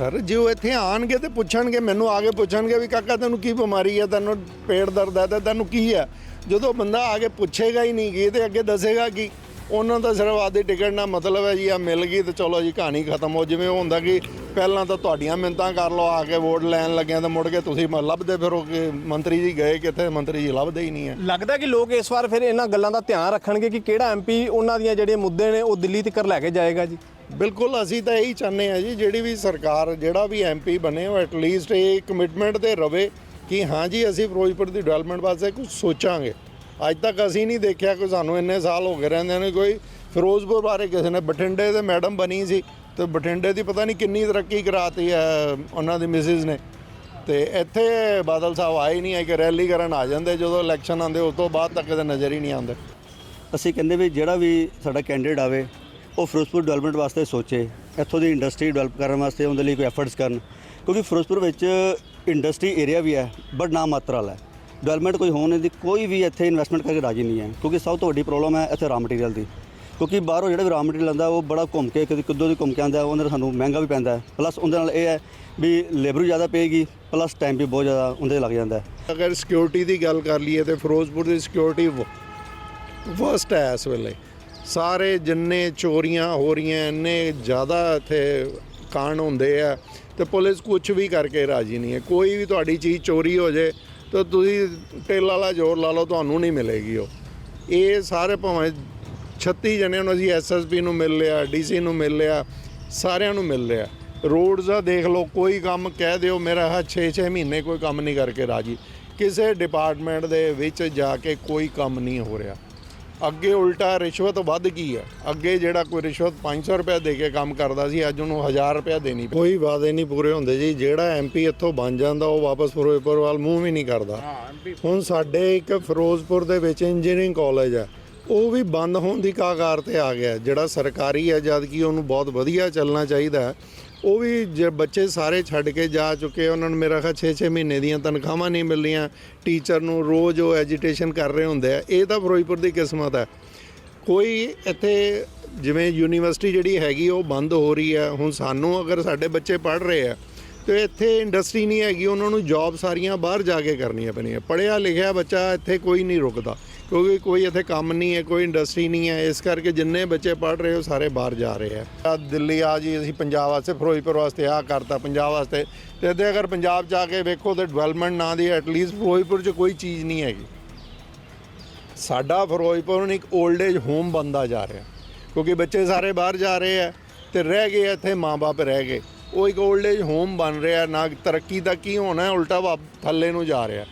Sir, ਜੇ ਉਹ ਇੱਥੇ ਆਣਗੇ ਤੇ ਪੁੱਛਣਗੇ, ਮੈਨੂੰ ਆ ਕੇ ਪੁੱਛਣਗੇ ਵੀ ਕਾਕਾ ਤੈਨੂੰ ਕੀ ਬਿਮਾਰੀ ਹੈ ਤੈਨੂੰ ਪੇਟ ਦਰਦ ਹੈ ਤੇ ਤੈਨੂੰ ਕੀ ਹੈ ਜਦੋਂ ਬੰਦਾ ਆ ਕੇ ਪੁੱਛੇਗਾ ਹੀ ਨਹੀਂ ਗੀ ਤੇ ਅੱਗੇ ਦੱਸੇਗਾ ਕੀ? ਉਹਨਾਂ ਦਾ ਸਿਰਫ ਆਦੀ ਟਿਕਟ ਨਾਲ ਮਤਲਬ ਹੈ ਜੀ ਆ ਮਿਲ ਗਈ ਤੇ ਚਲੋ ਜੀ, ਕਹਾਣੀ ਖਤਮ ਹੋ, ਜਿਵੇਂ ਉਹ ਹੁੰਦਾ ਕਿ ਪਹਿਲਾਂ ਤਾਂ ਤੁਹਾਡੀਆਂ ਮਿੰਤਾਂ ਕਰ ਲਓ, ਆ ਕੇ ਵੋਟ ਲੈਣ ਲੱਗਿਆ ਤਾਂ ਮੁੜ ਕੇ ਤੁਸੀਂ ਮ- ਲੱਭਦੇ ਫਿਰੋ ਕਿ ਮੰਤਰੀ ਜੀ ਗਏ ਕਿੱਥੇ, ਮੰਤਰੀ ਜੀ ਲੱਭਦੇ ਹੀ ਨਹੀਂ ਹੈ। ਲੱਗਦਾ ਕਿ ਲੋਕ ਇਸ ਵਾਰ ਫਿਰ ਇਹਨਾਂ ਗੱਲਾਂ ਦਾ ਧਿਆਨ ਰੱਖਣਗੇ ਕਿ ਕਿਹੜਾ ਐਮਪੀ ਉਹਨਾਂ ਦੀਆਂ ਜਿਹੜੇ ਮੁੱਦੇ ਨੇ ਉਹ ਦਿੱਲੀ ਤੱਕ ਲੈ ਕੇ ਜਾਏਗਾ ਜੀ। ਬਿਲਕੁਲ, ਅਸੀਂ ਤਾਂ ਇਹੀ ਚਾਹੁੰਦੇ ਹਾਂ ਜੀ, ਜਿਹੜੀ ਵੀ ਸਰਕਾਰ, ਜਿਹੜਾ ਵੀ ਐਮਪੀ ਬਣੇ ਉਹ ਐਟਲੀਸਟ ਇਹ ਕਮਿਟਮੈਂਟ ਤੇ ਰਵੇ ਕਿ ਹਾਂ ਜੀ, ਅਸੀਂ ਫਿਰੋਜ਼ਪੁਰ ਦੀ ਡਿਵੈਲਪਮੈਂਟ ਵਾਸਤੇ ਕੁਝ ਸੋਚਾਂਗੇ। ਅੱਜ ਤੱਕ ਅਸੀਂ ਨਹੀਂ ਦੇਖਿਆ ਕਿ ਸਾਨੂੰ ਇੰਨੇ ਸਾਲ ਹੋ ਗਏ ਰਹਿੰਦੇ ਨੇ ਕੋਈ ਫਿਰੋਜ਼ਪੁਰ ਬਾਰੇ ਕਿਸੇ ਨੇ, ਬਠਿੰਡੇ ਦੇ ਮੈਡਮ ਬਣੀ ਸੀ ਤੇ ਬਠਿੰਡੇ ਦੀ ਪਤਾ ਨਹੀਂ ਕਿੰਨੀ ਤਰੱਕੀ ਕਰਾਤੀ ਹੈ ਉਹਨਾਂ ਦੀ ਮਿਸਿਸ ਨੇ। ਤੇ ਇੱਥੇ ਬਾਦਲ ਸਾਹਿਬ ਆਏ ਨਹੀਂ ਹੈ ਕਿ ਰੈਲੀ ਕਰਨ ਆ ਜਾਂਦੇ, ਜਦੋਂ ਇਲੈਕਸ਼ਨ ਆਉਂਦੇ, ਉਸ ਤੋਂ ਬਾਅਦ ਤੱਕ ਕਦੇ ਨਜ਼ਰ ਹੀ ਨਹੀਂ ਆਉਂਦੇ। ਅਸੀਂ ਕਹਿੰਦੇ ਵੀ ਜਿਹੜਾ ਵੀ ਸਾਡਾ ਕੈਂਡੀਡੇਟ ਆਵੇ ਉਹ ਫਿਰੋਜ਼ਪੁਰ ਡਿਵੈਲਪਮੈਂਟ ਵਾਸਤੇ ਸੋਚੇ, ਇੱਥੋਂ ਦੀ ਇੰਡਸਟਰੀ ਡਿਵੈਲਪ ਕਰਨ ਵਾਸਤੇ ਉਹਦੇ ਲਈ ਕੋਈ ਐਫਰਟਸ ਕਰਨ, ਕਿਉਂਕਿ ਫਿਰੋਜ਼ਪੁਰ ਵਿੱਚ ਇੰਡਸਟਰੀ ਏਰੀਆ ਵੀ ਹੈ ਬਟ ਨਾ ਮਾਤਰਾ ਵਾਲਾ ਹੈ। ਡਿਵੈਲਪਮੈਂਟ ਕੋਈ ਹੋਣ ਦੀ ਕੋਈ ਵੀ ਇੱਥੇ ਇਨਵੈਸਟਮੈਂਟ ਕਰਕੇ ਰਾਜੀ ਨਹੀਂ ਹੈ, ਕਿਉਂਕਿ ਸਭ ਤੋਂ ਵੱਡੀ ਪ੍ਰੋਬਲਮ ਹੈ ਇੱਥੇ ਰਾ ਮਟੀਰੀਅਲ ਦੀ। ਕਿਉਂਕਿ ਬਾਹਰੋਂ ਜਿਹੜਾ ਵੀ ਰਾ ਮਟੀਰੀਅਲ ਆਉਂਦਾ, ਉਹ ਬੜਾ ਘੁੰਮ ਕੇ ਕਦੇ ਕਿੱਦੋਂ ਦੀ ਘੁੰਮ ਕੇ ਆਉਂਦਾ, ਉਹਦੇ ਨਾਲ ਸਾਨੂੰ ਮਹਿੰਗਾ ਵੀ ਪੈਂਦਾ ਹੈ। ਪਲੱਸ ਉਹਦੇ ਨਾਲ ਇਹ ਹੈ ਵੀ ਲੇਬਰ ਵੀ ਜ਼ਿਆਦਾ ਪਏਗੀ ਪਲੱਸ ਟਾਈਮ ਵੀ ਬਹੁਤ ਜ਼ਿਆਦਾ ਉਹਦੇ 'ਤੇ ਲੱਗ ਜਾਂਦਾ ਅਗਰ ਸਿਕਿਉਰਿਟੀ ਦੀ ਗੱਲ ਕਰ ਲਈਏ ਤੇ ਫਿਰੋਜ਼ਪੁਰ ਦੀ ਸਿਕਿਉਰਿਟੀ ਵਰਸਟ ਹੈ ਇਸ ਵੇਲੇ। ਸਾਰੇ ਜਿੰਨੇ ਚੋਰੀਆਂ ਹੋ ਰਹੀਆਂ, ਇੰਨੇ ਜ਼ਿਆਦਾ ਇੱਥੇ ਕਾਂਡ ਹੁੰਦੇ ਆ ਤੇ ਪੁਲਿਸ ਕੁਝ ਵੀ ਕਰਕੇ ਰਾਜੀ ਨਹੀਂ ਹੈ। ਕੋਈ ਵੀ ਤੁਹਾਡੀ ਚੀਜ਼ ਚੋਰੀ ਹੋ ਜੇ ਤਾਂ ਤੁਸੀਂ ਟੇਲ ਵਾਲਾ ਜ਼ੋਰ ਲਾ ਲਓ, ਤੁਹਾਨੂੰ ਨਹੀਂ ਮਿਲੇਗੀ ਉਹ। ਇਹ ਸਾਰੇ ਭਾਵੇਂ 36 ਜਣਿਆਂ ਨੂੰ ਅਸੀਂ ਐਸਐਸਪੀ ਨੂੰ ਮਿਲ ਲਿਆ ਡੀਸੀ ਨੂੰ ਮਿਲ ਲਿਆ, ਸਾਰਿਆਂ ਨੂੰ ਮਿਲ ਲਿਆ। ਰੋਡਸ ਦਾ ਦੇਖ ਲਓ, ਕੋਈ ਕੰਮ ਕਹਿ ਦਿਓ, ਮੇਰਾ ਹਾ 6-6 ਮਹੀਨੇ ਕੋਈ ਕੰਮ ਨਹੀਂ ਕਰਕੇ ਰਾਜੀ। ਕਿਸੇ ਡਿਪਾਰਟਮੈਂਟ ਦੇ ਵਿੱਚ ਜਾ ਕੇ ਕੋਈ ਕੰਮ ਨਹੀਂ ਹੋ ਰਿਹਾ। ਅੱਗੇ ਉਲਟਾ ਰਿਸ਼ਵਤ ਵੱਧ ਗਈ ਹੈ। ਅੱਗੇ ਜਿਹੜਾ ਕੋਈ ਰਿਸ਼ਵਤ 500 ਰੁਪਏ ਦੇ ਕੇ ਕੰਮ ਕਰਦਾ ਸੀ ਅੱਜ ਉਹਨੂੰ 1000 ਰੁਪਏ ਦੇਣੀ ਪਈ। ਕੋਈ ਵਾਅਦੇ ਨਹੀਂ ਪੂਰੇ ਹੁੰਦੇ ਜੀ। ਜਿਹੜਾ ਐਮਪੀ ਇੱਥੋਂ ਬਣ ਜਾਂਦਾ ਉਹ ਵਾਪਸ ਫਿਰੋਜ਼ਪੁਰ ਵੱਲ ਮੂੰਹ ਵੀ ਨਹੀਂ ਕਰਦਾ। ਹੁਣ ਸਾਡੇ ਇੱਕ ਫਿਰੋਜ਼ਪੁਰ ਦੇ ਵਿੱਚ ਇੰਜੀਨੀਅਰਿੰਗ ਕਾਲਜ ਹੈ। ਉਹ ਵੀ ਬੰਦ ਹੋਣ ਦੀ ਕਾਗਾਰ ਤੇ ਆ ਗਿਆ। ਜਿਹੜਾ ਸਰਕਾਰੀ ਹੈ ਜਦ ਕਿ ਉਹਨੂੰ ਬਹੁਤ ਵਧੀਆ ਚੱਲਣਾ ਚਾਹੀਦਾ ਹੈ। ਉਹ ਵੀ ਜੇ ਬੱਚੇ ਸਾਰੇ ਛੱਡ ਕੇ ਜਾ ਚੁੱਕੇ ਉਹਨਾਂ ਨੂੰ ਮੇਰਾ ਖਾ 6-6 ਮਹੀਨੇ ਦੀਆਂ ਤਨਖਾਹਾਂ ਨਹੀਂ ਮਿਲ ਰਹੀਆਂ ਟੀਚਰ ਨੂੰ ਰੋਜ਼ ਉਹ ਐਜੀਟੇਸ਼ਨ ਕਰ ਰਹੇ ਹੁੰਦੇ ਆ। ਇਹ ਤਾਂ ਫਿਰੋਜ਼ਪੁਰ ਦੀ ਕਿਸਮਤ ਹੈ ਕੋਈ ਇੱਥੇ ਜਿਵੇਂ ਯੂਨੀਵਰਸਿਟੀ ਜਿਹੜੀ ਹੈਗੀ, ਉਹ ਬੰਦ ਹੋ ਰਹੀ ਹੈ ਹੁਣ ਸਾਨੂੰ ਅਗਰ ਸਾਡੇ ਬੱਚੇ ਪੜ੍ਹ ਰਹੇ ਆ, ਤੇ ਇੱਥੇ ਇੰਡਸਟਰੀ ਨਹੀਂ ਹੈਗੀ, ਉਹਨਾਂ ਨੂੰ ਜੌਬ ਸਾਰੀਆਂ ਬਾਹਰ ਜਾ ਕੇ ਕਰਨੀਆਂ ਪੈਣੀਆਂ। ਪੜ੍ਹਿਆ ਲਿਖਿਆ ਬੱਚਾ ਇੱਥੇ ਕੋਈ ਨਹੀਂ ਰੁਕਦਾ। ਕਿਉਂਕਿ ਕੋਈ ਇੱਥੇ ਕੰਮ ਨਹੀਂ ਹੈ, ਕੋਈ ਇੰਡਸਟਰੀ ਨਹੀਂ ਹੈ, ਇਸ ਕਰਕੇ ਜਿੰਨੇ ਬੱਚੇ ਪੜ੍ਹ ਰਹੇ ਹੋ ਸਾਰੇ ਬਾਹਰ ਜਾ ਰਹੇ ਆ ਦਿੱਲੀ ਆ ਜੀ, ਅਸੀਂ ਪੰਜਾਬ ਵਾਸਤੇ, ਫਿਰੋਜ਼ਪੁਰ ਵਾਸਤੇ ਆ ਕਰਤਾ ਪੰਜਾਬ ਵਾਸਤੇ। ਤੇ ਇੱਥੇ ਅਗਰ ਪੰਜਾਬ ਜਾ ਕੇ ਵੇਖੋ ਤੇ ਡਿਵੈਲਪਮੈਂਟ ਨਾ ਦੀ ਐਟਲੀਸਟ ਫਿਰੋਜ਼ਪੁਰ 'ਚ ਕੋਈ ਚੀਜ਼ ਨਹੀਂ ਹੈਗੀ। ਸਾਡਾ ਫਿਰੋਜ਼ਪੁਰ ਨੂੰ ਇੱਕ 올ਡ ਏਜ ਹੋਮ ਬੰਦਾ ਜਾ ਰਿਹਾ। ਕਿਉਂਕਿ ਬੱਚੇ ਸਾਰੇ ਬਾਹਰ ਜਾ ਰਹੇ ਆ ਤੇ ਰਹਿ ਗਏ ਇੱਥੇ ਮਾਪੇ ਰਹਿ ਗਏ। ਉਹ ਇੱਕ 올ਡ ਏਜ ਹੋਮ ਬਣ ਰਿਹਾ, ਨਾ ਤਰੱਕੀ ਦਾ ਕੀ ਹੋਣਾ, ਉਲਟਾ ਵਾ ਥੱਲੇ ਨੂੰ ਜਾ ਰਿਹਾ।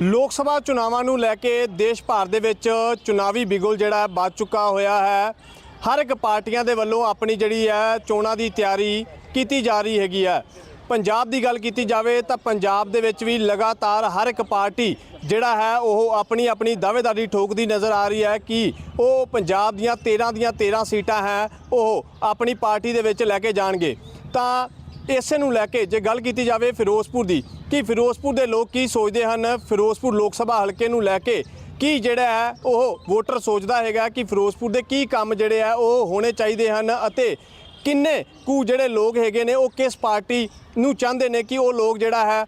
ਲੋਕ ਸਭਾ ਚੁਣਾਵਾਂ ਨੂੰ ਲੈ ਕੇ ਦੇਸ਼ ਭਰ ਦੇ ਵਿੱਚ ਚੁਣਾਵੀ ਬਿਗੁਲ ਜਿਹੜਾ ਹੈ ਚੁੱਕਾ ਹੋਇਆ ਹੈ। ਹਰ ਇੱਕ ਪਾਰਟੀਆਂ ਦੇ ਵੱਲੋਂ ਆਪਣੀ ਜਿਹੜੀ ਹੈ, ਚੋਣਾਂ ਦੀ ਤਿਆਰੀ ਕੀਤੀ ਜਾ ਰਹੀ ਹੈਗੀ ਹੈ। ਪੰਜਾਬ ਦੀ ਗੱਲ ਕੀਤੀ ਜਾਵੇ ਤਾਂ ਪੰਜਾਬ ਦੇ ਵਿੱਚ ਵੀ ਲਗਾਤਾਰ ਹਰ ਇੱਕ ਪਾਰਟੀ ਜਿਹੜਾ ਹੈ, ਉਹ ਆਪਣੀ ਆਪਣੀ ਦਾਅਵੇਦਾਰੀ ਠੋਕਦੀ ਨਜ਼ਰ ਆ ਰਹੀ ਹੈ ਕਿ ਉਹ ਪੰਜਾਬ ਦੀਆਂ 13 ਦੀਆਂ 13 ਸੀਟਾਂ ਹੈ, ਉਹ ਆਪਣੀ ਪਾਰਟੀ ਦੇ ਵਿੱਚ ਲੈ ਕੇ ਜਾਣਗੇ। ਤਾਂ ਇਸੇ ਨੂੰ ਲੈ ਕੇ ਜੇ ਗੱਲ ਕੀਤੀ ਜਾਵੇ ਫਿਰੋਜ਼ਪੁਰ ਦੀ ਕਿ ਫਿਰੋਜ਼ਪੁਰ ਦੇ ਲੋਕ ਕੀ ਸੋਚਦੇ ਹਨ? ਫਿਰੋਜ਼ਪੁਰ ਲੋਕ ਸਭਾ ਹਲਕੇ ਨੂੰ ਲੈ ਕੇ ਕੀ ਜਿਹੜਾ ਹੈ ਉਹ ਵੋਟਰ ਸੋਚਦਾ ਹੈਗਾ ਕਿ ਫਿਰੋਜ਼ਪੁਰ ਦੇ ਕੀ ਕੰਮ ਜਿਹੜੇ ਆ ਉਹ ਹੋਣੇ ਚਾਹੀਦੇ ਹਨ ਅਤੇ ਕਿੰਨੇ ਕੁ ਜਿਹੜੇ ਲੋਕ ਹੈਗੇ ਨੇ ਉਹ ਕਿਸ ਪਾਰਟੀ ਨੂੰ ਚਾਹੁੰਦੇ ਨੇ ਕਿ ਉਹ ਲੋਕ ਜਿਹੜਾ ਹੈ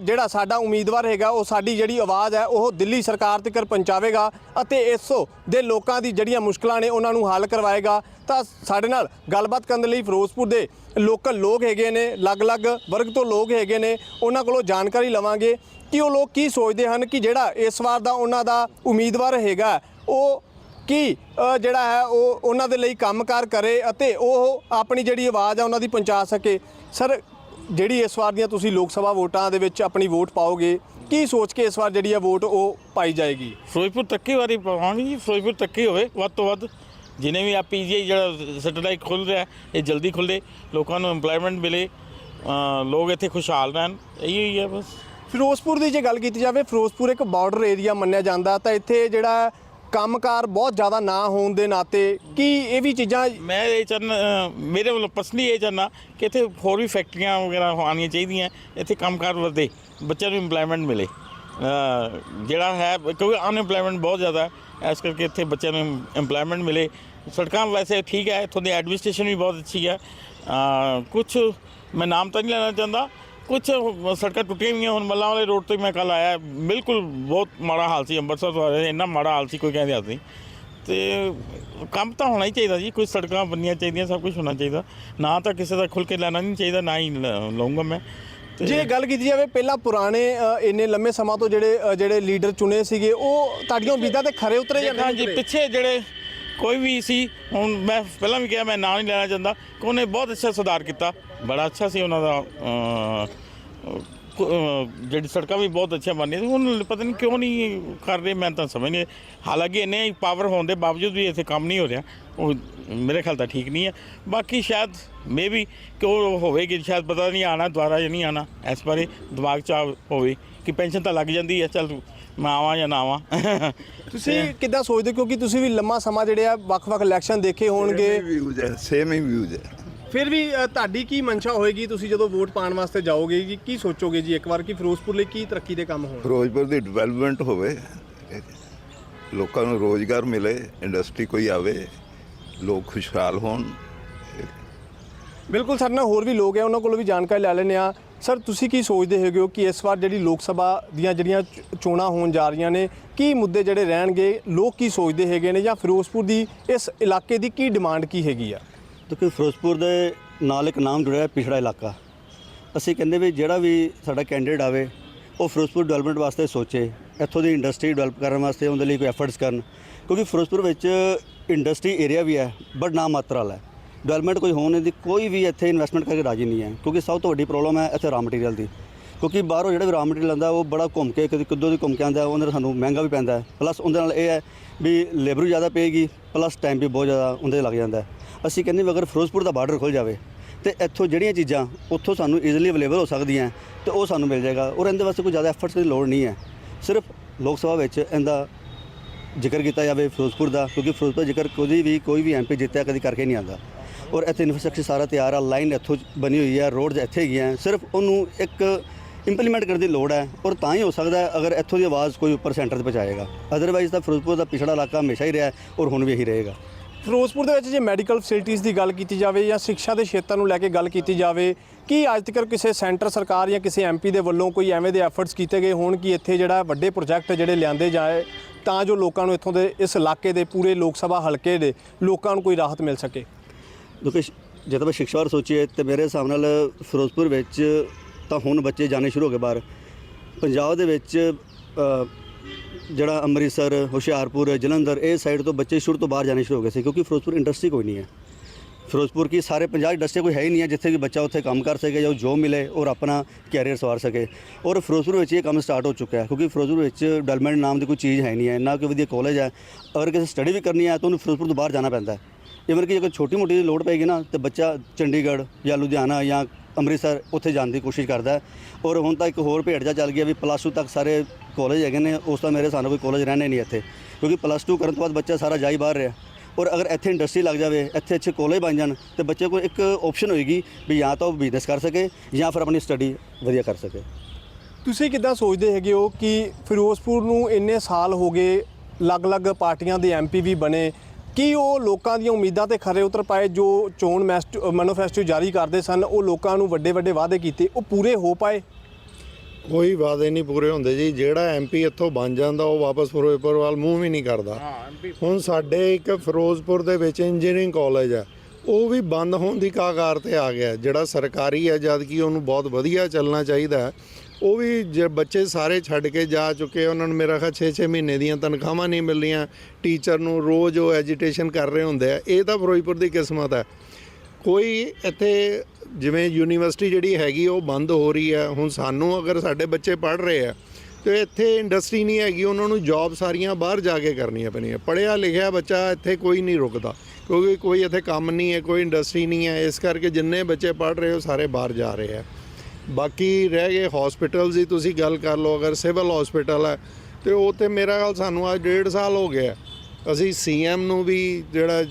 ਜਿਹੜਾ ਸਾਡਾ ਉਮੀਦਵਾਰ ਹੈਗਾ, ਉਹ ਸਾਡੀ ਜਿਹੜੀ ਆਵਾਜ਼ ਹੈ ਉਹ ਦਿੱਲੀ ਸਰਕਾਰ ਤੱਕ ਪਹੁੰਚਾਵੇਗਾ ਅਤੇ ਇਸੋ ਦੇ ਲੋਕਾਂ ਦੀ ਜਿਹੜੀਆਂ ਮੁਸ਼ਕਲਾਂ ਨੇ ਉਹਨਾਂ ਨੂੰ ਹੱਲ ਕਰਵਾਏਗਾ। ਤਾਂ ਸਾਡੇ ਨਾਲ ਗੱਲਬਾਤ ਕਰਨ ਲਈ ਫਿਰੋਜ਼ਪੁਰ ਦੇ ਲੋਕਲ ਲੋਕ ਹੈਗੇ ਨੇ, ਅਲੱਗ-ਅਲੱਗ ਵਰਗ ਤੋਂ ਲੋਕ ਹੈਗੇ ਨੇ, ਉਹਨਾਂ ਕੋਲੋਂ ਜਾਣਕਾਰੀ ਲਵਾਂਗੇ ਕਿ ਉਹ ਲੋਕ ਕੀ ਸੋਚਦੇ ਹਨ ਕਿ ਜਿਹੜਾ ਇਸ ਵਾਰ ਦਾ ਉਹਨਾਂ ਦਾ ਉਮੀਦਵਾਰ ਹੈਗਾ, ਉਹ ਕੀ ਜਿਹੜਾ ਹੈ ਉਹ ਉਹਨਾਂ ਦੇ ਲਈ ਕੰਮਕਾਰ ਕਰੇ ਅਤੇ ਉਹ ਆਪਣੀ ਜਿਹੜੀ ਆਵਾਜ਼ ਆ ਉਹਨਾਂ ਦੀ ਪਹੁੰਚਾ ਸਕੇ। ਸਰ, ਜਿਹੜੀ ਇਸ ਵਾਰ ਦੀਆਂ ਤੁਸੀਂ ਲੋਕ ਸਭਾ ਵੋਟਾਂ ਦੇ ਵਿੱਚ ਆਪਣੀ ਵੋਟ ਪਾਓਗੇ, ਕੀ ਸੋਚ ਕੇ ਇਸ ਵਾਰ ਜਿਹੜੀ ਆ ਵੋਟ ਉਹ ਪਾਈ ਜਾਏਗੀ? ਫਿਰੋਜ਼ਪੁਰ ਤੱਕੀ ਵਾਰੀ ਪਾਵਾਂਗੇ ਜੀ, ਫਿਰੋਜ਼ਪੁਰ ਤੱਕੀ ਹੋਵੇ, ਵੱਧ ਤੋਂ ਵੱਧ ਜਿਨੇ ਵੀ ਆ ਪੀਜੀਆਈ ਜਿਹੜਾ ਸੈਟੇਲਾਈਟ ਖੁੱਲ ਰਿਹਾ ਇਹ ਜਲਦੀ ਖੁੱਲੇ ਲੋਕਾਂ ਨੂੰ ਏਮਪਲੋਇਮੈਂਟ ਮਿਲੇ ਲੋਕ ਇੱਥੇ ਖੁਸ਼ਹਾਲ ਰਹਿਣ ਇਹੀ ਹੀ ਹੈ ਬਸ। ਫਿਰੋਜ਼ਪੁਰ ਦੀ ਜੇ ਗੱਲ ਕੀਤੀ ਜਾਵੇ ਫਿਰੋਜ਼ਪੁਰ ਇੱਕ ਬਾਰਡਰ ਏਰੀਆ ਮੰਨਿਆ ਜਾਂਦਾ ਤਾਂ ਇੱਥੇ ਜਿਹੜਾ ਕੰਮਕਾਰ ਬਹੁਤ ਜ਼ਿਆਦਾ ਨਾ ਹੋਣ ਦੇ ਨਾਤੇ ਕੀ ਇਹ ਵੀ ਚੀਜ਼ਾਂ ਮੈਂ ਇਹ ਚਾਹੁੰਦਾ ਮੇਰੇ ਵੱਲੋਂ ਪਰਸਨਲੀ ਇਹ ਚਾਹੁੰਦਾ ਕਿ ਇੱਥੇ ਹੋਰ ਵੀ ਫੈਕਟਰੀਆਂ ਵਗੈਰਾ ਆਉਣੀਆਂ ਚਾਹੀਦੀਆਂ ਇੱਥੇ ਕੰਮਕਾਰ ਵਧੇ ਬੱਚਿਆਂ ਨੂੰ ਏਮਪਲੋਇਮੈਂਟ ਮਿਲੇ। ਜਿਹੜਾ ਹੈ, ਕਿਉਂਕਿ ਅਨਐਮਪਲੋਇਮੈਂਟ ਬਹੁਤ ਜ਼ਿਆਦਾ ਹੈ, ਇਸ ਕਰਕੇ ਇੱਥੇ ਬੱਚਿਆਂ ਨੂੰ ਐਮਪਲੋਇਮੈਂਟ ਮਿਲੇ। ਸੜਕਾਂ ਵੈਸੇ ਠੀਕ ਹੈ, ਇੱਥੋਂ ਦੀ ਐਡਮਿਨਿਸਟ੍ਰੇਸ਼ਨ ਵੀ ਬਹੁਤ ਅੱਛੀ ਹੈ। ਕੁਝ ਮੈਂ ਨਾਮ ਤਾਂ ਨਹੀਂ ਲੈਣਾ ਚਾਹੁੰਦਾ। ਕੁਝ ਸੜਕਾਂ ਟੁੱਟੀਆਂ ਹੋਈਆਂ, ਹੁਣ ਮੱਲਾਂ ਵਾਲੇ ਰੋਡ ਤੇ ਮੈਂ ਕੱਲ ਆਇਆ। ਬਿਲਕੁਲ ਬਹੁਤ ਮਾੜਾ ਹਾਲ ਸੀ, ਅੰਮ੍ਰਿਤਸਰ ਤੋਂ ਆਇਆ ਇੰਨਾ ਮਾੜਾ ਹਾਲ ਸੀ, ਕੋਈ ਕਹਿੰਦੇ ਹੱਦ ਨਹੀਂ। ਤੇ ਕੰਮ ਤਾਂ ਹੋਣਾ ਹੀ ਚਾਹੀਦਾ ਜੀ, ਕੋਈ ਸੜਕਾਂ ਬਣਨੀਆਂ ਚਾਹੀਦੀਆਂ, ਸਭ ਕੁਝ ਹੋਣਾ ਚਾਹੀਦਾ। ਨਾ ਤਾਂ ਕਿਸੇ ਦਾ ਖੁੱਲ ਕੇ ਲੈਣਾ ਨਹੀਂ ਚਾਹੀਦਾ, ਨਾ ਹੀ ਲ- ਲਊਂਗਾ ਮੈਂ। ਜੇ ਗੱਲ ਕੀਤੀ ਜਾਵੇ ਪਹਿਲਾਂ ਪੁਰਾਣੇ ਇੰਨੇ ਲੰਮੇ ਸਮਾਂ ਤੋਂ ਜਿਹੜੇ ਜਿਹੜੇ ਲੀਡਰ ਚੁਣੇ ਸੀਗੇ ਉਹ ਤੁਹਾਡੀਆਂ ਉਮੀਦਾਂ ਤੇ ਖਰੇ ਉਤਰੇ ਜਾਂ ਦੇਖਾਂ ਨਹੀਂ ਜੀ? ਪਿੱਛੇ ਜਿਹੜੇ ਕੋਈ ਵੀ ਸੀ ਹੁਣ ਮੈਂ ਪਹਿਲਾਂ ਵੀ ਕਿਹਾ ਮੈਂ ਨਾਂ ਨਹੀਂ ਲੈਣਾ ਚਾਹੁੰਦਾ ਉਹਨੇ ਬਹੁਤ ਅੱਛਾ ਸੁਧਾਰ ਕੀਤਾ ਬੜਾ ਅੱਛਾ ਸੀ ਉਹਨਾਂ ਦਾ ਅਹ, ਜਿਹੜੀ ਸੜਕਾਂ ਵੀ ਬਹੁਤ ਅੱਛੀਆਂ ਬਣੀਆਂ ਸੀ ਹੁਣ ਪਤਾ ਨਹੀਂ ਕਿਉਂ ਨਹੀਂ ਕਰ ਰਹੇ ਮੈਂ ਤਾਂ ਸਮਝ ਨਹੀਂ ਹਾਲਾਂਕਿ ਇੰਨੇ ਪਾਵਰ ਹੋਣ ਦੇ ਬਾਵਜੂਦ ਵੀ ਇੱਥੇ ਕੰਮ ਨਹੀਂ ਹੋ ਰਿਹਾ ਉਹ ਮੇਰੇ ਖਿਆਲ ਤਾਂ ਠੀਕ ਨਹੀਂ ਹੈ। ਬਾਕੀ ਸ਼ਾਇਦ ਮੇ ਵੀ ਕਿ ਉਹ ਹੋਵੇਗੀ ਸ਼ਾਇਦ ਪਤਾ ਨਹੀਂ ਆਣਾ ਦੁਬਾਰਾ ਜਾਂ ਨਹੀਂ ਆਣਾ ਇਸ ਬਾਰੇ ਦਿਮਾਗ 'ਚ ਆ ਹੋਵੇ ਕਿ ਪੈਨਸ਼ਨ ਤਾਂ ਲੱਗ ਜਾਂਦੀ ਹੈ ਚੱਲ ਮੈਂ ਆਵਾਂ ਜਾਂ ਨਾ ਆਵਾਂ। ਤੁਸੀਂ ਕਿੱਦਾਂ ਸੋਚਦੇ ਹੋ? ਕਿਉਂਕਿ ਤੁਸੀਂ ਵੀ ਲੰਮਾ ਸਮਾਂ ਜਿਹੜੇ ਆ ਵੱਖ-ਵੱਖ ਇਲੈਕਸ਼ਨ ਦੇਖੇ ਹੋਣਗੇ। ਸੇਮ ਹੀ ਵਿਊਜ਼ ਹੈ। ਫਿਰ ਵੀ ਅ, ਤੁਹਾਡੀ ਕੀ ਮਨਸ਼ਾ ਹੋਏਗੀ ਤੁਸੀਂ ਜਦੋਂ ਵੋਟ ਪਾਉਣ ਵਾਸਤੇ ਜਾਓਗੇ? ਜੀ ਕੀ ਸੋਚੋਗੇ ਜੀ ਇੱਕ ਵਾਰ ਕਿ ਫਿਰੋਜ਼ਪੁਰ ਲਈ ਕੀ ਤਰੱਕੀ ਦੇ ਕੰਮ ਹੋਣ? ਫਿਰੋਜ਼ਪੁਰ ਦੀ ਡਿਵੈਲਪਮੈਂਟ ਹੋਵੇ ਲੋਕਾਂ ਨੂੰ ਰੋਜ਼ਗਾਰ ਮਿਲੇ ਇੰਡਸਟਰੀ ਕੋਈ ਆਵੇ ਲੋਕ ਖੁਸ਼ਹਾਲ ਹੋਣ। ਬਿਲਕੁਲ ਸਾਡੇ ਨਾਲ ਹੋਰ ਵੀ ਲੋਕ ਆ ਉਹਨਾਂ ਕੋਲੋਂ ਵੀ ਜਾਣਕਾਰੀ ਲੈ ਲੈਂਦੇ ਆ ਸਰ ਤੁਸੀਂ ਕੀ ਸੋਚਦੇ ਹੈਗੇ ਹੋ ਕਿ ਇਸ ਵਾਰ ਜਿਹੜੀ ਲੋਕ ਸਭਾ ਦੀਆਂ ਜਿਹੜੀਆਂ ਚ- ਚੋਣਾਂ ਹੋਣ ਜਾ ਰਹੀਆਂ ਨੇ ਕੀ ਮੁੱਦੇ ਜਿਹੜੇ ਰਹਿਣਗੇ? ਲੋਕ ਕੀ ਸੋਚਦੇ ਹੈਗੇ ਨੇ ਜਾਂ ਫਿਰੋਜ਼ਪੁਰ ਦੀ ਇਸ ਇਲਾਕੇ ਦੀ ਕੀ ਡਿਮਾਂਡ ਕੀ ਹੈਗੀ ਆ? ਕਿਉਂਕਿ ਫਿਰੋਜ਼ਪੁਰ ਦੇ ਨਾਲ ਇੱਕ ਨਾਮ ਜੁੜਿਆ ਪਿਛੜਾ ਇਲਾਕਾ। ਅਸੀਂ ਕਹਿੰਦੇ ਵੀ ਜਿਹੜਾ ਵੀ ਸਾਡਾ ਕੈਂਡੀਡੇਟ ਆਵੇ, ਉਹ ਫਿਰੋਜ਼ਪੁਰ ਡਿਵੈਲਪਮੈਂਟ ਵਾਸਤੇ ਸੋਚੇ, ਇੱਥੋਂ ਦੀ ਇੰਡਸਟਰੀ ਡਿਵੈਲਪ ਕਰਨ ਵਾਸਤੇ ਉਹਦੇ ਲਈ ਕੋਈ ਐਫਰਟਸ ਕਰਨ। ਕਿਉਂਕਿ ਫਿਰੋਜ਼ਪੁਰ ਵਿੱਚ ਇੰਡਸਟਰੀ ਏਰੀਆ ਵੀ ਹੈ ਬਟ ਨਾ ਮਾਤਰਾ ਹੈ। ਡਿਵੈਲਪਮੈਂਟ ਕੋਈ ਹੋਣ ਦੀ ਕੋਈ ਵੀ ਇੱਥੇ ਇਨਵੈਸਟਮੈਂਟ ਕਰਕੇ ਰਾਜੀ ਨਹੀਂ ਹੈ, ਕਿਉਂਕਿ ਸਭ ਤੋਂ ਵੱਡੀ ਪ੍ਰੋਬਲਮ ਹੈ ਇੱਥੇ ਰਾ ਮਟੀਰੀਅਲ ਦੀ। ਕਿਉਂਕਿ ਬਾਹਰੋਂ ਜਿਹੜਾ ਵੀ ਰਾ ਮਟੀਰੀਅਲ ਆਉਂਦਾ, ਉਹ ਬੜਾ ਘੁੰਮ ਕੇ ਕਦੇ ਕਿੱਦੋਂ ਦੀ ਘੁੰਮ ਕੇ ਆਉਂਦਾ ਉਹਨਾਂ ਨਾਲ ਸਾਨੂੰ ਮਹਿੰਗਾ ਵੀ ਪੈਂਦਾ ਪਲੱਸ ਉਹਦੇ ਨਾਲ ਇਹ ਹੈ ਵੀ ਲੇਬਰ ਵੀ ਜ਼ਿਆਦਾ ਪਏਗੀ ਪਲੱਸ ਟਾਈਮ ਵੀ ਬਹੁਤ ਜ਼ਿਆਦਾ ਉਹਦੇ 'ਤੇ ਲੱਗ ਜਾਂਦਾ ਅਸੀਂ ਕਹਿੰਦੇ ਵੀ ਅਗਰ ਫਿਰੋਜ਼ਪੁਰ ਦਾ ਬਾਰਡਰ ਖੁੱਲ ਜਾਵੇ ਤੇ ਇੱਥੋਂ ਜਿਹੜੀਆਂ ਚੀਜ਼ਾਂ ਉੱਥੋਂ ਸਾਨੂੰ ਈਜ਼ੀਲੀ ਅਵੇਲੇਬਲ ਹੋ ਸਕਦੀਆਂ ਤੇ ਉਹ ਸਾਨੂੰ ਮਿਲ ਜਾਏਗਾ। ਔਰ ਇਹਦੇ ਵਾਸਤੇ ਕੋਈ ਜ਼ਿਆਦਾ ਐਫਰਟਸ ਦੀ ਲੋੜ ਨਹੀਂ ਹੈ। ਸਿਰਫ ਲੋਕ ਸਭਾ ਵਿੱਚ ਇਹਦਾ ਜ਼ਿਕਰ ਕੀਤਾ ਜਾਵੇ ਫਿਰੋਜ਼ਪੁਰ ਦਾ, ਕਿਉਂਕਿ ਫਿਰੋਜ਼ਪੁਰ ਦਾ ਜ਼ਿਕਰ ਕੋਈ ਵੀ ਕੋਈ ਵੀ ਐਮਪੀ ਜਿੱਤਿਆ ਕਦੀ ਕਰਕੇ ਨਹੀਂ ਆਉਂਦਾ। ਔਰ ਇੱਥੇ ਇਨਫਰਾਸਟ੍ਰਕਚਰ ਸਾਰਾ ਤਿਆਰ ਆ ਲਾਈਨ ਇੱਥੋਂ ਬਣੀ ਹੋਈ ਹੈ ਰੋਡਸ ਇੱਥੇ ਹੈਗੀਆਂ। ਸਿਰਫ ਉਹਨੂੰ ਇੱਕ ਇੰਪਲੀਮੈਂਟ ਕਰਨ ਦੀ ਲੋੜ ਹੈ ਔਰ ਤਾਂ ਹੀ ਹੋ ਸਕਦਾ ਹੈ ਅਗਰ ਇੱਥੋਂ ਦੀ ਆਵਾਜ਼ ਕੋਈ ਉੱਪਰ ਸੈਂਟਰ 'ਤੇ ਪਹੁੰਚਾਏਗਾ। ਅਦਰਵਾਈਜ਼ ਤਾਂ ਫਿਰੋਜ਼ਪੁਰ ਦਾ ਪਿਛੜਾ ਇਲਾਕਾ ਹਮੇਸ਼ਾ ਹੀ ਰਿਹਾ ਔਰ ਹੁਣ ਵੀ ਇਹੀ ਰਹੇਗਾ। ਫਿਰੋਜ਼ਪੁਰ ਦੇ ਵਿੱਚ ਜੇ ਮੈਡੀਕਲ ਫੈਸਿਲਿਟੀਆਂ ਦੀ ਗੱਲ ਕੀਤੀ ਜਾਵੇ ਜਾਂ ਸਿੱਖਿਆ ਦੇ ਖੇਤਰ ਨੂੰ ਲੈ ਕੇ ਗੱਲ ਕੀਤੀ ਜਾਵੇ, ਕੀ ਅੱਜ ਤੱਕ ਕਿਸੇ ਸੈਂਟਰ ਸਰਕਾਰ ਜਾਂ ਕਿਸੇ ਐਮਪੀ ਦੇ ਵੱਲੋਂ ਕੋਈ ਐਵੇਂ ਦੇ ਐਫਰਟਸ ਕੀਤੇ ਗਏ ਹੋਣ ਕਿ ਇੱਥੇ ਜਿਹੜਾ ਵੱਡੇ ਪ੍ਰੋਜੈਕਟ ਜਿਹੜੇ ਲਿਆਂਦੇ ਜਾਏ, ਤਾਂ ਜੋ ਲੋਕਾਂ ਨੂੰ ਇੱਥੋਂ ਦੇ ਇਸ ਇਲਾਕੇ ਦੇ ਪੂਰੇ ਲੋਕ ਸਭਾ ਹਲਕੇ ਦੇ ਲੋਕਾਂ ਨੂੰ ਕੋਈ ਰਾਹਤ ਮਿਲ ਸਕੇ? ਦੇਖੋ ਜਦੋਂ ਆਪਾਂ ਸਿੱਖਿਆ ਬਾਰੇ ਸੋਚੀਏ, ਤੇ ਮੇਰੇ ਹਿਸਾਬ ਨਾਲ ਫਿਰੋਜ਼ਪੁਰ ਵਿੱਚ ਤਾਂ ਹੁਣ ਬੱਚੇ ਜਾਣੇ ਸ਼ੁਰੂ ਹੋ ਗਏ ਬਾਹਰ। ਪੰਜਾਬ ਦੇ ਵਿੱਚ ਜਿਹੜਾ ਅੰਮ੍ਰਿਤਸਰ, ਹੁਸ਼ਿਆਰਪੁਰ, ਜਲੰਧਰ, ਇਹ ਸਾਈਡ ਤੋਂ ਬੱਚੇ ਸ਼ੁਰੂ ਤੋਂ ਬਾਹਰ ਜਾਣੇ ਸ਼ੁਰੂ ਹੋ ਗਏ ਸੀ ਕਿਉਂਕਿ ਫਿਰੋਜ਼ਪੁਰ ਇੰਡਸਟਰੀ ਕੋਈ ਨਹੀਂ ਹੈ। ਫਿਰੋਜ਼ਪੁਰ ਕੀ ਸਾਰੇ ਪੰਜਾਬ ਇੰਡਸਟਰੀ ਕੋਈ ਹੈ ਹੀ ਨਹੀਂ ਹੈ ਜਿੱਥੇ ਕਿ ਬੱਚਾ ਉੱਥੇ ਕੰਮ ਕਰ ਸਕੇ ਜਾਂ ਜੋਬ ਮਿਲੇ ਔਰ ਆਪਣਾ ਕੈਰੀਅਰ ਸਵਾਰ ਸਕੇ। ਔਰ ਫਿਰੋਜ਼ਪੁਰ ਵਿੱਚ ਇਹ ਕੰਮ ਸਟਾਰਟ ਹੋ ਚੁੱਕਾ ਹੈ ਕਿਉਂਕਿ ਫਿਰੋਜ਼ਪੁਰ ਵਿੱਚ ਡਿਵੈਲਪਮੈਂਟ ਨਾਮ ਦੀ ਕੋਈ ਚੀਜ਼ ਹੈ ਨਹੀਂ ਹੈ ਨਾ ਕੋਈ ਵਧੀਆ ਕਾਲਜ ਹੈ। ਅਗਰ ਕਿਸੇ ਸਟੱਡੀ ਵੀ ਕਰਨੀ ਹੈ ਤਾਂ ਉਹਨੂੰ ਫਿਰੋਜ਼ਪੁਰ ਤੋਂ ਬਾਹਰ ਜਾਣਾ ਪੈਂਦਾ ਹੈ। ਇਵਨ ਕਿ ਜੇਕਰ ਛੋਟੀ ਮੋਟੀ ਲੋੜ ਪਏਗੀ ਨਾ ਤੇ ਬੱਚਾ ਚੰਡੀਗੜ੍ਹ ਜਾਂ ਲੁਧਿਆਣਾ ਜਾਂ ਅੰਮ੍ਰਿਤਸਰ ਉੱਥੇ ਜਾਣ ਦੀ ਕੋਸ਼ਿਸ਼ ਕਰਦਾ ਔਰ ਹੁਣ ਤਾਂ ਇੱਕ ਹੋਰ ਭੇਡ ਜਾ ਚੱਲ ਗਿਆ ਵੀ ਪਲੱਸ 2 ਤੱਕ ਸਾਰੇ ਕਾਲਜ ਹੈਗੇ ਨੇ, ਉਸ ਤੋਂ ਮੇਰੇ ਸਾਨੂੰ ਕੋਈ ਕਾਲਜ ਰਹਿਣੇ ਨਹੀਂ ਇੱਥੇ, ਕਿਉਂਕਿ ਪਲੱਸ 2 ਕਰਨ ਤੋਂ ਬਾਅਦ ਬੱਚਾ ਸਾਰਾ ਜਾਈ ਬਾਹਰ ਰਿਹਾ। ਔਰ ਅਗਰ ਇੱਥੇ ਇੰਡਸਟਰੀ ਲੱਗ ਜਾਵੇ, ਇੱਥੇ ਅੱਛੇ ਕਾਲਜ ਬਣ ਜਾਣ, ਤੇ ਬੱਚੇ ਕੋਲ ਇੱਕ ਆਪਸ਼ਨ ਹੋਏਗੀ ਵੀ ਜਾਂ ਤਾਂ ਉਹ ਬਿਜ਼ਨਸ ਕਰ ਸਕੇ, ਜਾਂ ਫਿਰ ਆਪਣੀ ਸਟੱਡੀ ਵਧੀਆ ਕਰ ਸਕੇ। ਤੁਸੀਂ ਕਿੱਦਾਂ ਸੋਚਦੇ ਹੈਗੇ ਹੋ ਕਿ ਫਿਰੋਜ਼ਪੁਰ ਨੂੰ ਇੰਨੇ ਸਾਲ ਹੋ ਗਏ, ਅਲੱਗ-ਅਲੱਗ ਪਾਰਟੀਆਂ ਦੇ ਐਮਪੀ ਵੀ ਬਣੇ, ਕੀ ਉਹ ਲੋਕਾਂ ਦੀਆਂ ਉਮੀਦਾਂ ਤੇ ਖਰੇ ਉਤਰ ਪਾਏ, ਜੋ ਚੋਣ ਮੈਨੀਫੈਸਟੋ ਜਾਰੀ ਕਰਦੇ ਸਨ, ਉਹ ਲੋਕਾਂ ਨੂੰ ਵੱਡੇ-ਵੱਡੇ ਵਾਅਦੇ ਕੀਤੇ, ਉਹ ਪੂਰੇ ਹੋ ਪਾਏ? ਕੋਈ ਵਾਅਦੇ ਨਹੀਂ ਪੂਰੇ ਹੁੰਦੇ ਜੀ। ਜਿਹੜਾ ਐਮਪੀ ਇੱਥੋਂ ਬਣ ਜਾਂਦਾ ਉਹ ਵਾਪਸ ਫਿਰੋਜ਼ਪੁਰ ਵੱਲ ਮੂੰਹ ਵੀ ਨਹੀਂ ਕਰਦਾ। ਹੁਣ ਸਾਡੇ ਇੱਕ ਫਿਰੋਜ਼ਪੁਰ ਦੇ ਵਿੱਚ ਇੰਜੀਨੀਅਰਿੰਗ ਕਾਲਜ ਹੈ ਉਹ ਵੀ ਬੰਦ ਹੋਣ ਦੀ ਕਾਗਾਰ ਤੇ ਆ ਗਿਆ। ਜਿਹੜਾ ਸਰਕਾਰੀ ਹੈ ਜਦ ਕਿ ਉਹਨੂੰ ਬਹੁਤ ਵਧੀਆ ਚੱਲਣਾ ਚਾਹੀਦਾ। ਉਹ ਵੀ ਜੇ ਬੱਚੇ ਸਾਰੇ ਛੱਡ ਕੇ ਜਾ ਚੁੱਕੇ ਉਹਨਾਂ ਨੂੰ ਮੇਰਾ ਖਿਆਲ 6-6 ਮਹੀਨੇ ਦੀਆਂ ਤਨਖਾਹਾਂ ਨਹੀਂ ਮਿਲ ਰਹੀਆਂ ਟੀਚਰ ਨੂੰ ਰੋਜ਼ ਉਹ ਐਜੀਟੇਸ਼ਨ ਕਰ ਰਹੇ ਹੁੰਦੇ ਆ। ਇਹ ਤਾਂ ਫਿਰੋਜ਼ਪੁਰ ਦੀ ਕਿਸਮਤ ਹੈ ਕੋਈ ਇੱਥੇ ਜਿਵੇਂ ਯੂਨੀਵਰਸਿਟੀ ਜਿਹੜੀ ਹੈਗੀ ਉਹ ਬੰਦ ਹੋ ਰਹੀ ਹੈ, ਹੁਣ ਸਾਨੂੰ ਅਗਰ ਸਾਡੇ ਬੱਚੇ ਪੜ੍ਹ ਰਹੇ ਆ, ਤੇ ਇੱਥੇ ਇੰਡਸਟਰੀ ਨਹੀਂ ਹੈਗੀ, ਉਹਨਾਂ ਨੂੰ ਜੌਬ ਸਾਰੀਆਂ ਬਾਹਰ ਜਾ ਕੇ ਕਰਨੀਆਂ ਪੈਣੀਆਂ। ਪੜ੍ਹਿਆ ਲਿਖਿਆ ਬੱਚਾ ਇੱਥੇ ਕੋਈ ਨਹੀਂ ਰੁਕਦਾ, ਕਿਉਂਕਿ ਕੋਈ ਇੱਥੇ ਕੰਮ ਨਹੀਂ ਹੈ, ਕੋਈ ਇੰਡਸਟਰੀ ਨਹੀਂ ਹੈ, ਇਸ ਕਰਕੇ ਜਿੰਨੇ ਬੱਚੇ ਪੜ੍ਹ ਰਹੇ ਉਹ ਸਾਰੇ ਬਾਹਰ ਜਾ ਰਹੇ ਆ। ਬਾਕੀ ਰਹਿ ਗਏ ਹਸਪੀਟਲਸ ਦੀ ਤੁਸੀਂ ਗੱਲ ਕਰ ਲਓ, ਅਗਰ ਸਿਵਲ ਹਸਪੀਟਲ ਹੈ, ਤੇ ਉਹ ਤੇ ਮੇਰਾ ਖਿਆਲ ਸਾਨੂੰ ਅੱਜ ਡੇਢ ਸਾਲ ਹੋ ਗਿਆ। ਅਸੀਂ ਸੀਐਮ ਨੂੰ ਵੀ ਜਿਹੜਾ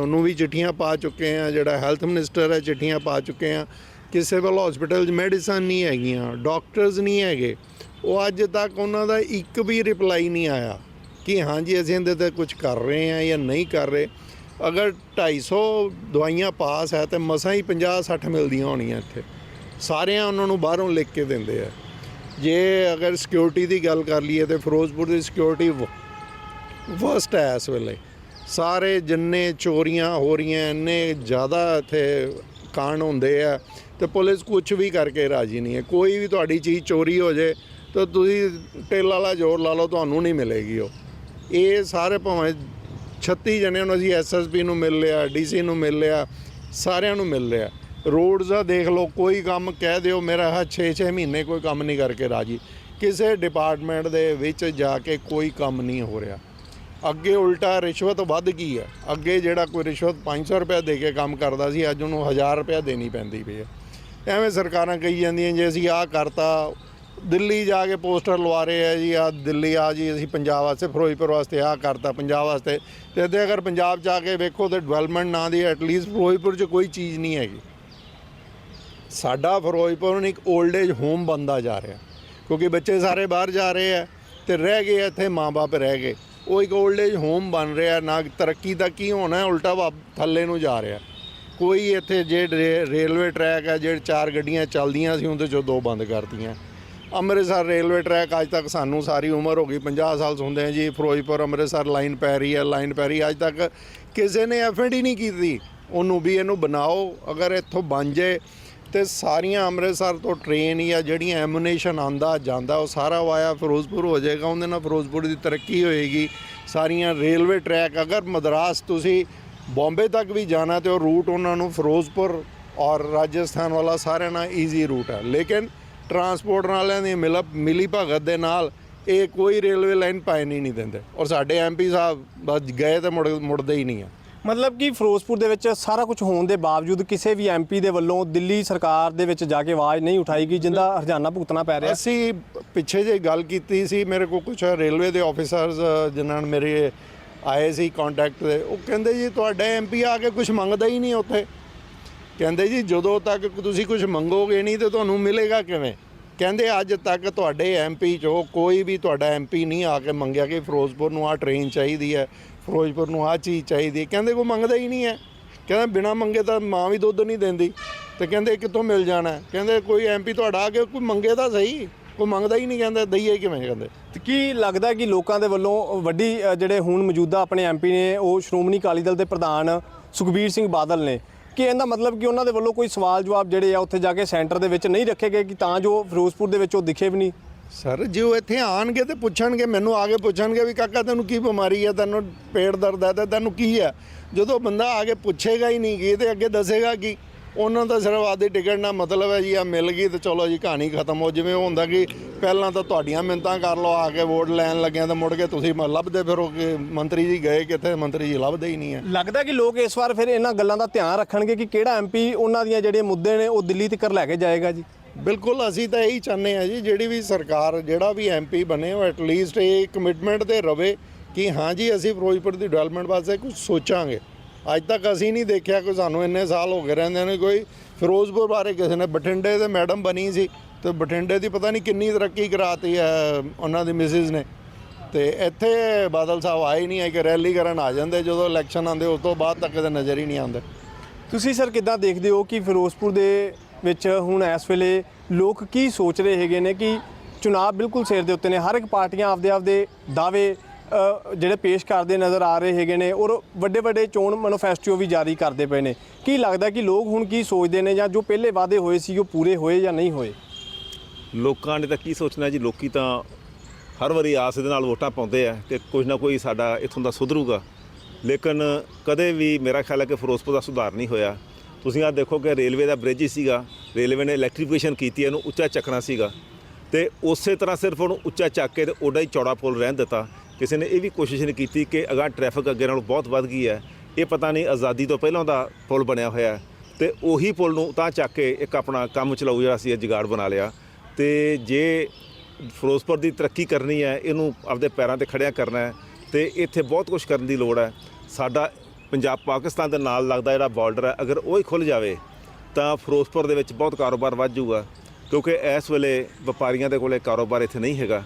ਉਹਨੂੰ ਵੀ ਚਿੱਠੀਆਂ ਪਾ ਚੁੱਕੇ ਆ ਜਿਹੜਾ ਹੈਲਥ ਮਿਨਿਸਟਰ ਹੈ, ਚਿੱਠੀਆਂ ਪਾ ਚੁੱਕੇ ਆ ਕਿਸੇ ਵੱਲ ਹਸਪੀਟਲ 'ਚ ਮੈਡੀਸਨ ਨਹੀਂ ਹੈਗੀਆਂ, ਡਾਕਟਰਸ ਨਹੀਂ ਹੈਗੇ। ਉਹ ਅੱਜ ਤੱਕ ਉਹਨਾਂ ਦਾ ਇੱਕ ਵੀ ਰਿਪਲਾਈ ਨਹੀਂ ਆਇਆ ਕਿ ਹਾਂਜੀ, ਅਸੀਂ ਇਹਦੇ ਤੇ ਕੁਝ ਕਰ ਰਹੇ ਹਾਂ ਜਾਂ ਨਹੀਂ ਕਰ ਰਹੇ। ਅਗਰ 250 ਦਵਾਈਆਂ ਪਾਸ ਹੈ ਤੇ ਮਸਾਂ ਹੀ 50 60 ਮਿਲਦੀਆਂ ਹੋਣੀਆਂ ਇੱਥੇ। ਸਾਰਿਆਂ ਉਹਨਾਂ ਨੂੰ ਬਾਹਰੋਂ ਲਿਖ ਕੇ ਦਿੰਦੇ ਆ। ਜੇ ਅਗਰ ਸਿਕਿਉਰਿਟੀ ਦੀ ਗੱਲ ਕਰ ਲਈਏ ਤੇ ਫਿਰੋਜ਼ਪੁਰ ਦੀ ਸਿਕਿਉਰਿਟੀ ਵਸਟ ਹੈ ਇਸ ਵੇਲੇ। ਸਾਰੇ ਜਿੰਨੇ ਚੋਰੀਆਂ ਹੋ ਰਹੀਆਂ, ਇੰਨੇ ਜ਼ਿਆਦਾ ਇੱਥੇ ਕਾਂਡ ਹੁੰਦੇ ਆ ਤੇ ਪੁਲਿਸ ਕੁਝ ਵੀ ਕਰਕੇ ਰਾਜੀ ਨਹੀਂ ਹੈ। ਕੋਈ ਵੀ ਤੁਹਾਡੀ ਚੀਜ਼ ਚੋਰੀ ਹੋ ਜੇ ਤਾਂ ਤੁਸੀਂ ਟੇਲ ਵਾਲਾ ਜ਼ੋਰ ਲਾ ਲਓ, ਤੁਹਾਨੂੰ ਨਹੀਂ ਮਿਲੇਗੀ ਉਹ। ਇਹ ਸਾਰੇ ਭਾਵੇਂ 36 ਜਣਿਆਂ ਨੂੰ ਅਸੀਂ ਐਸਐਸਪੀ ਨੂੰ ਮਿਲ ਲਿਆ ਡੀਸੀ ਨੂੰ ਮਿਲ ਲਿਆ, ਸਾਰਿਆਂ ਨੂੰ ਮਿਲ ਲਿਆ। ਰੋਡਸ ਦਾ ਦੇਖ ਲਓ, ਕੋਈ ਕੰਮ ਕਹਿ ਦਿਓ, ਮੇਰਾ ਹਾ 6-6 ਮਹੀਨੇ ਕੋਈ ਕੰਮ ਨਹੀਂ ਕਰਕੇ ਰਾਜੀ। ਕਿਸੇ ਡਿਪਾਰਟਮੈਂਟ ਦੇ ਵਿੱਚ ਜਾ ਕੇ ਕੋਈ ਕੰਮ ਨਹੀਂ ਹੋ ਰਿਹਾ। ਅੱਗੇ ਉਲਟਾ ਰਿਸ਼ਵਤ ਵੱਧ ਗਈ ਹੈ। ਅੱਗੇ ਜਿਹੜਾ ਕੋਈ ਰਿਸ਼ਵਤ 500 ਰੁਪਏ ਦੇ ਕੇ ਕੰਮ ਕਰਦਾ ਸੀ, ਅੱਜ ਉਹਨੂੰ 1000 ਰੁਪਏ ਦੇਣੀ ਪੈਂਦੀ ਪਈ ਹੈ। ਐਵੇਂ ਸਰਕਾਰਾਂ ਕਹੀ ਜਾਂਦੀਆਂ ਜੇ, ਅਸੀਂ ਆਹ ਕਰਤਾ, ਦਿੱਲੀ ਜਾ ਕੇ ਪੋਸਟਰ ਲਵਾ ਰਹੇ ਆ ਜੀ ਆ ਦਿੱਲੀ ਆ ਜੀ, ਅਸੀਂ ਪੰਜਾਬ ਵਾਸਤੇ, ਫਿਰੋਜ਼ਪੁਰ ਵਾਸਤੇ ਆਹ ਕਰਤਾ, ਪੰਜਾਬ ਵਾਸਤੇ। ਤੇ ਇੱਥੇ ਅਗਰ ਪੰਜਾਬ ਜਾ ਕੇ ਵੇਖੋ ਤੇ ਡਿਵੈਲਪਮੈਂਟ ਨਾਂ ਦੀ ਐਟਲੀਸਟ ਫਿਰੋਜ਼ਪੁਰ 'ਚ ਕੋਈ ਚੀਜ਼ ਨਹੀਂ ਹੈਗੀ। ਸਾਡਾ ਫਿਰੋਜ਼ਪੁਰ ਨੂੰ ਇੱਕ 올ਡ ਏਜ ਹੋਮ ਬੰਦਾ ਜਾ ਰਿਹਾ। ਕਿਉਂਕਿ ਬੱਚੇ ਸਾਰੇ ਬਾਹਰ ਜਾ ਰਹੇ ਆ ਤੇ ਰਹਿ ਗਏ ਇੱਥੇ ਮਾਪੇ ਰਹਿ ਗਏ। ਉਹ ਇੱਕ 올ਡ ਏਜ ਹੋਮ ਬਣ ਰਿਹਾ ਨਾ, ਤਰੱਕੀ ਦਾ ਕੀ ਹੋਣਾ, ਉਲਟਾ ਵਾ- ਥੱਲੇ ਨੂੰ ਜਾ ਰਿਹਾ। ਕੋਈ ਇੱਥੇ ਜੇ ਰੇਲਵੇ ਟਰੈਕ ਹੈ ਜਿਹੜੇ ਚਾਰ ਗੱਡੀਆਂ ਚੱਲਦੀਆਂ ਸੀ, ਉਹਦੇ ਚੋਂ ਦੋ ਬੰਦ ਕਰਤੀਆਂ। ਅੰਮ੍ਰਿਤਸਰ ਰੇਲਵੇ ਟਰੈਕ ਅੱਜ ਤੱਕ ਸਾਨੂੰ ਸਾਰੀ ਉਮਰ ਹੋ ਗਈ 50 ਸਾਲ ਸੁਣਦੇ ਆ ਜੀ, ਫਿਰੋਜ਼ਪੁਰ, ਅੰਮ੍ਰਿਤਸਰ, ਲਾਈਨ ਪੈ ਰਹੀ ਹੈ ਲਾਈਨ ਪੈ ਰਹੀ ਅੱਜ ਤੱਕ ਕਿਸੇ ਨੇ ਐਫਐਂਡੀ ਨਹੀਂ ਕੀਤੀ। ਉਹਨੂੰ ਵੀ ਇਹਨੂੰ ਬਣਾਓ, ਅਗਰ ਇੱਥੋਂ ਬਣ ਜੇ ਤੇ ਸਾਰੀਆਂ ਅੰਮ੍ਰਿਤਸਰ ਤੋਂ ਟ੍ਰੇਨ ਜਾਂ ਜਿਹੜੀਆਂ ਐਮੂਨੇਸ਼ਨ ਆਂਦਾ ਜਾਂਦਾ, ਉਹ ਸਾਰਾ ਵਾਇਆ ਫਿਰੋਜ਼ਪੁਰ ਹੋ ਜਾਏਗਾ। ਉਹਦੇ ਨਾਲ ਫਿਰੋਜ਼ਪੁਰ ਦੀ ਤਰੱਕੀ ਹੋਏਗੀ। ਸਾਰੀਆਂ ਰੇਲਵੇ ਟਰੈਕ ਅਗਰ ਮਦਰਾਸ ਤੁਸੀਂ ਬੰਬੇ ਤੱਕ ਵੀ ਜਾਣਾ ਤੇ ਉਹ ਰੂਟ ਉਹਨਾਂ ਨੂੰ ਫਿਰੋਜ਼ਪੁਰ ਔਰ ਰਾਜਸਥਾਨ ਵਾਲਾ ਸਾਰਿਆਂ ਨਾਲ ਈਜ਼ੀ ਰੂਟ ਹੈ ਲੇਕਿਨ ਟਰਾਂਸਪੋਰਟ ਵਾਲਿਆਂ ਦੀ ਮਿਲ, ਮਿਲੀ ਭਗਤ ਦੇ ਨਾਲ ਇਹ ਕੋਈ ਰੇਲਵੇ ਲਾਈਨ ਪਾਏ ਨਹੀਂ ਨਹੀਂ ਦਿੰਦੇ। ਔਰ ਸਾਡੇ ਐਮਪੀ ਸਾਹਿਬ ਬਸ ਗਏ ਤੇ ਮੁੜ, ਮੁੜਦੇ ਹੀ ਨਹੀਂ ਆ। ਮਤਲਬ ਕਿ ਫਿਰੋਜ਼ਪੁਰ ਦੇ ਵਿੱਚ ਸਾਰਾ ਕੁਝ ਹੋਣ ਦੇ ਬਾਵਜੂਦ ਕਿਸੇ ਵੀ ਐਮਪੀ ਦੇ ਵੱਲੋਂ ਦਿੱਲੀ ਸਰਕਾਰ ਦੇ ਵਿੱਚ ਜਾ ਕੇ ਆਵਾਜ਼ ਨਹੀਂ ਉਠਾਈ ਗਈ ਜਿੰਦਾ ਹਰਜਾਨਾ ਭੁਗਤਣਾ ਪੈ ਰਿਹਾ। ਅਸੀਂ ਪਿੱਛੇ ਜੇ ਗੱਲ ਕੀਤੀ ਸੀ ਮੇਰੇ ਕੋਲ ਕੁਝ ਰੇਲਵੇ ਦੇ ਆਫੀਸਰਸ ਜਿਨ੍ਹਾਂ ਨਾਲ ਮੇਰੇ ਆਏ ਸੀ ਕੰਟੈਕਟ ਦੇ ਉਹ ਕਹਿੰਦੇ ਜੀ ਤੁਹਾਡਾ ਐਮਪੀ ਆ ਕੇ ਕੁਝ ਮੰਗਦਾ ਹੀ ਨਹੀਂ ਉੱਥੇ। ਕਹਿੰਦੇ ਜੀ ਜਦੋਂ ਤੱਕ ਤੁਸੀਂ ਕੁਝ ਮੰਗੋਗੇ ਨਹੀਂ ਤੇ ਤੁਹਾਨੂੰ ਮਿਲੇਗਾ ਕਿਵੇਂ? ਕਹਿੰਦੇ ਅੱਜ ਤੱਕ ਤੁਹਾਡੇ ਐਮਪੀ ਚੋਂ ਕੋਈ ਵੀ ਤੁਹਾਡਾ ਐਮਪੀ ਨਹੀਂ ਆ ਕੇ ਮੰਗਿਆ ਕਿ ਫਿਰੋਜ਼ਪੁਰ ਨੂੰ ਆਹ ਟ੍ਰੇਨ ਚਾਹੀਦੀ ਹੈ। ਫਿਰੋਜ਼ਪੁਰ ਨੂੰ ਆਹ ਚੀਜ਼ ਚਾਹੀਦੀ ਹੈ। ਕਹਿੰਦੇ ਕੋਈ ਮੰਗਦਾ ਹੀ ਨਹੀਂ ਹੈ। ਕਹਿੰਦਾ ਬਿਨਾ ਮੰਗੇ ਤਾਂ ਮਾਂ ਵੀ ਦੁੱਧ ਨਹੀਂ ਦਿੰਦੀ। ਤੇ ਕਹਿੰਦੇ ਕਿੱਥੋਂ ਮਿਲ ਜਾਣਾ ਕਹਿੰਦੇ ਕੋਈ ਐਮਪੀ ਤੁਹਾਡਾ ਆ ਕੇ ਕੋਈ ਮੰਗੇ ਤਾਂ ਸਹੀ। ਕੋਈ ਮੰਗਦਾ ਹੀ ਨਹੀਂ ਕਹਿੰਦੇ, ਦਈਏ ਕਿਵੇਂ ਕਹਿੰਦੇ। ਤੇ ਕੀ ਲੱਗਦਾ ਕਿ ਲੋਕਾਂ ਦੇ ਵੱਲੋਂ ਵੱਡੀ ਜਿਹੜੇ ਹੁਣ ਮੌਜੂਦਾ ਆਪਣੇ ਐਮਪੀ ਨੇ, ਉਹ ਸ਼੍ਰੋਮਣੀ ਅਕਾਲੀ ਦਲ ਦੇ ਪ੍ਰਧਾਨ ਸੁਖਬੀਰ ਸਿੰਘ ਬਾਦਲ ਨੇ, ਕਿ ਇਹਦਾ ਮਤਲਬ ਕਿ ਉਹਨਾਂ ਦੇ ਵੱਲੋਂ ਕੋਈ ਸਵਾਲ ਜਵਾਬ ਜਿਹੜੇ ਆ, ਉੱਥੇ ਜਾ ਕੇ ਸੈਂਟਰ ਦੇ ਵਿੱਚ ਨਹੀਂ ਰੱਖੇ ਗਏ, ਕਿ ਤਾਂ ਜੋ ਫਿਰੋਜ਼ਪੁਰ ਦੇ ਵਿੱਚ ਉਹ ਦਿਖੇ ਵੀ ਨਹੀਂ? ਸਰ, ਜੇ ਉਹ ਇੱਥੇ ਆਣਗੇ ਤੇ ਪੁੱਛਣਗੇ, ਮੈਨੂੰ ਆ ਕੇ ਪੁੱਛਣਗੇ ਵੀ ਕਾਕਾ ਤੈਨੂੰ ਕੀ ਬਿਮਾਰੀ ਹੈ ਤੈਨੂੰ ਪੇਟ ਦਰਦ ਹੈ ਤੇ ਤੈਨੂੰ ਕੀ ਹੈ ਜਦੋਂ ਬੰਦਾ ਆ ਕੇ ਪੁੱਛੇਗਾ ਹੀ ਨਹੀਂ ਕਿ ਤੇ ਅੱਗੇ ਦੱਸੇਗਾ ਕੀ? ਉਹਨਾਂ ਦਾ ਸਿਰਫ ਆਦੀ ਟਿਕਟ ਨਾਲ ਮਤਲਬ ਹੈ ਜੀ ਆ ਮਿਲ ਗਈ ਤੇ ਚਲੋ ਜੀ, ਕਹਾਣੀ ਖਤਮ ਹੋ, ਜਿਵੇਂ ਉਹ ਹੁੰਦਾ ਕਿ ਪਹਿਲਾਂ ਤਾਂ ਤੁਹਾਡੀਆਂ ਮਿੰਤਾਂ ਕਰ ਲਓ, ਆ ਕੇ ਵੋਟ ਲੈਣ ਲੱਗਿਆ ਤਾਂ ਮੁੜ ਕੇ ਤੁਸੀਂ ਮ- ਲੱਭਦੇ ਫਿਰੋ ਕਿ ਮੰਤਰੀ ਜੀ ਗਏ ਕਿੱਥੇ, ਮੰਤਰੀ ਜੀ ਲੱਭਦੇ ਹੀ ਨਹੀਂ ਹੈ। ਲੱਗਦਾ ਕਿ ਲੋਕ ਇਸ ਵਾਰ ਫਿਰ ਇਹਨਾਂ ਗੱਲਾਂ ਦਾ ਧਿਆਨ ਰੱਖਣਗੇ ਕਿ ਕਿਹੜਾ ਐਮਪੀ ਉਹਨਾਂ ਦੀਆਂ ਜਿਹੜੇ ਮੁੱਦੇ ਨੇ ਉਹ ਦਿੱਲੀ ਤੱਕ ਲੈ ਕੇ ਜਾਏਗਾ ਜੀ। ਬਿਲਕੁਲ, ਅਸੀਂ ਤਾਂ ਇਹੀ ਚਾਹੁੰਦੇ ਹਾਂ ਜੀ, ਜਿਹੜੀ ਵੀ ਸਰਕਾਰ, ਜਿਹੜਾ ਵੀ ਐਮਪੀ ਬਣੇ ਉਹ ਐਟਲੀਸਟ ਇਹ ਕਮਿਟਮੈਂਟ ਤੇ ਰਵੇ ਕਿ ਹਾਂ ਜੀ, ਅਸੀਂ ਫਿਰੋਜ਼ਪੁਰ ਦੀ ਡਿਵੈਲਪਮੈਂਟ ਵਾਸਤੇ ਕੁਝ ਸੋਚਾਂਗੇ। ਅੱਜ ਤੱਕ ਅਸੀਂ ਨਹੀਂ ਦੇਖਿਆ ਕਿ ਸਾਨੂੰ ਇੰਨੇ ਸਾਲ ਹੋ ਗਏ ਰਹਿੰਦੇ ਨੇ ਕੋਈ ਫਿਰੋਜ਼ਪੁਰ ਬਾਰੇ ਕਿਸੇ ਨੇ, ਬਠਿੰਡੇ ਦੇ ਮੈਡਮ ਬਣੀ ਸੀ ਤੇ ਬਠਿੰਡੇ ਦੀ ਪਤਾ ਨਹੀਂ ਕਿੰਨੀ ਤਰੱਕੀ ਕਰਾਤੀ ਹੈ ਉਹਨਾਂ ਦੀ ਮਿਸਿਸ ਨੇ। ਤੇ ਇੱਥੇ ਬਾਦਲ ਸਾਹਿਬ ਆਏ ਨਹੀਂ ਹੈ ਕਿ ਰੈਲੀ ਕਰਨ ਆ ਜਾਂਦੇ, ਜਦੋਂ ਇਲੈਕਸ਼ਨ ਆਉਂਦੇ, ਉਸ ਤੋਂ ਬਾਅਦ ਤੱਕ ਕਦੇ ਨਜ਼ਰ ਹੀ ਨਹੀਂ ਆਉਂਦੇ। ਤੁਸੀਂ ਸਰ ਕਿੱਦਾਂ ਦੇਖਦੇ ਹੋ ਕਿ ਫਿਰੋਜ਼ਪੁਰ ਦੇ ਵਿੱਚ ਹੁਣ ਇਸ ਵੇਲੇ ਲੋਕ ਕੀ ਸੋਚ ਰਹੇ ਹੈਗੇ ਨੇ ਕਿ ਚੁਣਾਵ ਬਿਲਕੁਲ ਸਿਰ ਦੇ ਉੱਤੇ ਨੇ, ਹਰ ਇੱਕ ਪਾਰਟੀਆਂ ਆਪਦੇ ਆਪਦੇ ਦਾਅਵੇ ਜਿਹੜੇ ਪੇਸ਼ ਕਰਦੇ ਨਜ਼ਰ ਆ ਰਹੇ ਹੈਗੇ ਨੇ ਔਰ ਵੱਡੇ ਵੱਡੇ ਚੋਣ ਮੈਨੀਫੈਸਟੋ ਵੀ ਜਾਰੀ ਕਰਦੇ ਪਏ ਨੇ। ਕੀ ਲੱਗਦਾ ਕਿ ਲੋਕ ਹੁਣ ਕੀ ਸੋਚਦੇ ਨੇ ਜਾਂ ਜੋ ਪਹਿਲੇ ਵਾਅਦੇ ਹੋਏ ਸੀ ਉਹ ਪੂਰੇ ਹੋਏ ਜਾਂ ਨਹੀਂ ਹੋਏ? ਲੋਕਾਂ ਨੇ ਤਾਂ ਕੀ ਸੋਚਣਾ ਜੀ? ਲੋਕੀ ਤਾਂ ਹਰ ਵਾਰੀ ਆਸ ਦੇ ਨਾਲ ਵੋਟਾਂ ਪਾਉਂਦੇ ਆ ਕਿ ਕੁਝ ਨਾ ਕੋਈ ਸਾਡਾ ਇਥੋਂ ਦਾ ਸੁਧਰੂਗਾ। ਲੇਕਿਨ ਕਦੇ ਵੀ ਮੇਰਾ ਖਿਆਲ ਹੈ ਕਿ ਫਿਰੋਜ਼ਪੁਰ ਦਾ ਸੁਧਾਰ ਨਹੀਂ ਹੋਇਆ। ਤੁਸੀਂ ਆ ਦੇਖੋ ਕਿ ਰੇਲਵੇ ਦਾ ਬ੍ਰਿਜ ਹੀ ਸੀਗਾ, ਰੇਲਵੇ ਨੇ ਇਲੈਕਟ੍ਰੀਫਿਕੇਸ਼ਨ ਕੀਤੀ, ਇਹਨੂੰ ਉੱਚਾ ਚੱਕਣਾ ਸੀਗਾ। ਤੇ ਉਸੇ ਤਰ੍ਹਾਂ ਸਿਰਫ ਉਹਨੂੰ ਉੱਚਾ ਚੱਕ ਕੇ ਤੇ ਓਡਾ ਹੀ ਚੌੜਾ ਪੁਲ ਰਹਿਣ ਦਿੱਤਾ। ਕਿਸੇ ਨੇ ਇਹ ਵੀ ਕੋਸ਼ਿਸ਼ ਨਹੀਂ ਕੀਤੀ ਕਿ ਅਗਾਂਹ ਟ੍ਰੈਫਿਕ ਅੱਗੇ ਨਾਲੋਂ ਬਹੁਤ ਵੱਧ ਗਈ ਹੈ। ਇਹ ਪਤਾ ਨਹੀਂ ਆਜ਼ਾਦੀ ਤੋਂ ਪਹਿਲਾਂ ਦਾ ਪੁਲ ਬਣਿਆ ਹੋਇਆ ਹੈ। ਤੇ ਉਹੀ ਪੁਲ ਨੂੰ ਤਾਂ ਚੱਕ ਕੇ ਇੱਕ ਆਪਣਾ ਕੰਮ ਚਲਾਊ ਜਿਹੜਾ ਸੀ ਜਗਾੜ ਬਣਾ ਲਿਆ। ਤੇ ਜੇ ਫਿਰੋਜ਼ਪੁਰ ਦੀ ਤਰੱਕੀ ਕਰਨੀ ਹੈ, ਇਹਨੂੰ ਆਪਦੇ ਪੈਰਾਂ ਤੇ ਖੜਿਆ ਕਰਨਾ ਹੈ ਤੇ ਇੱਥੇ ਬਹੁਤ ਕੁਝ ਕਰਨ ਦੀ ਲੋੜ ਹੈ। ਸਾਡਾ ਪੰਜਾਬ ਪਾਕਿਸਤਾਨ ਦੇ ਨਾਲ ਲੱਗਦਾ ਜਿਹੜਾ ਬਾਰਡਰ ਹੈ, ਅਗਰ ਉਹ ਹੀ ਖੁੱਲ ਜਾਵੇ, ਤਾਂ ਫਿਰੋਜ਼ਪੁਰ ਦੇ ਵਿੱਚ ਬਹੁਤ ਕਾਰੋਬਾਰ ਵੱਧ ਜਾਊਗਾ, ਕਿਉਂਕਿ ਇਸ ਵੇਲੇ ਵਪਾਰੀਆਂ ਦੇ ਕੋਲੇ ਕਾਰੋਬਾਰ ਇੱਥੇ ਨਹੀਂ ਹੈਗਾ।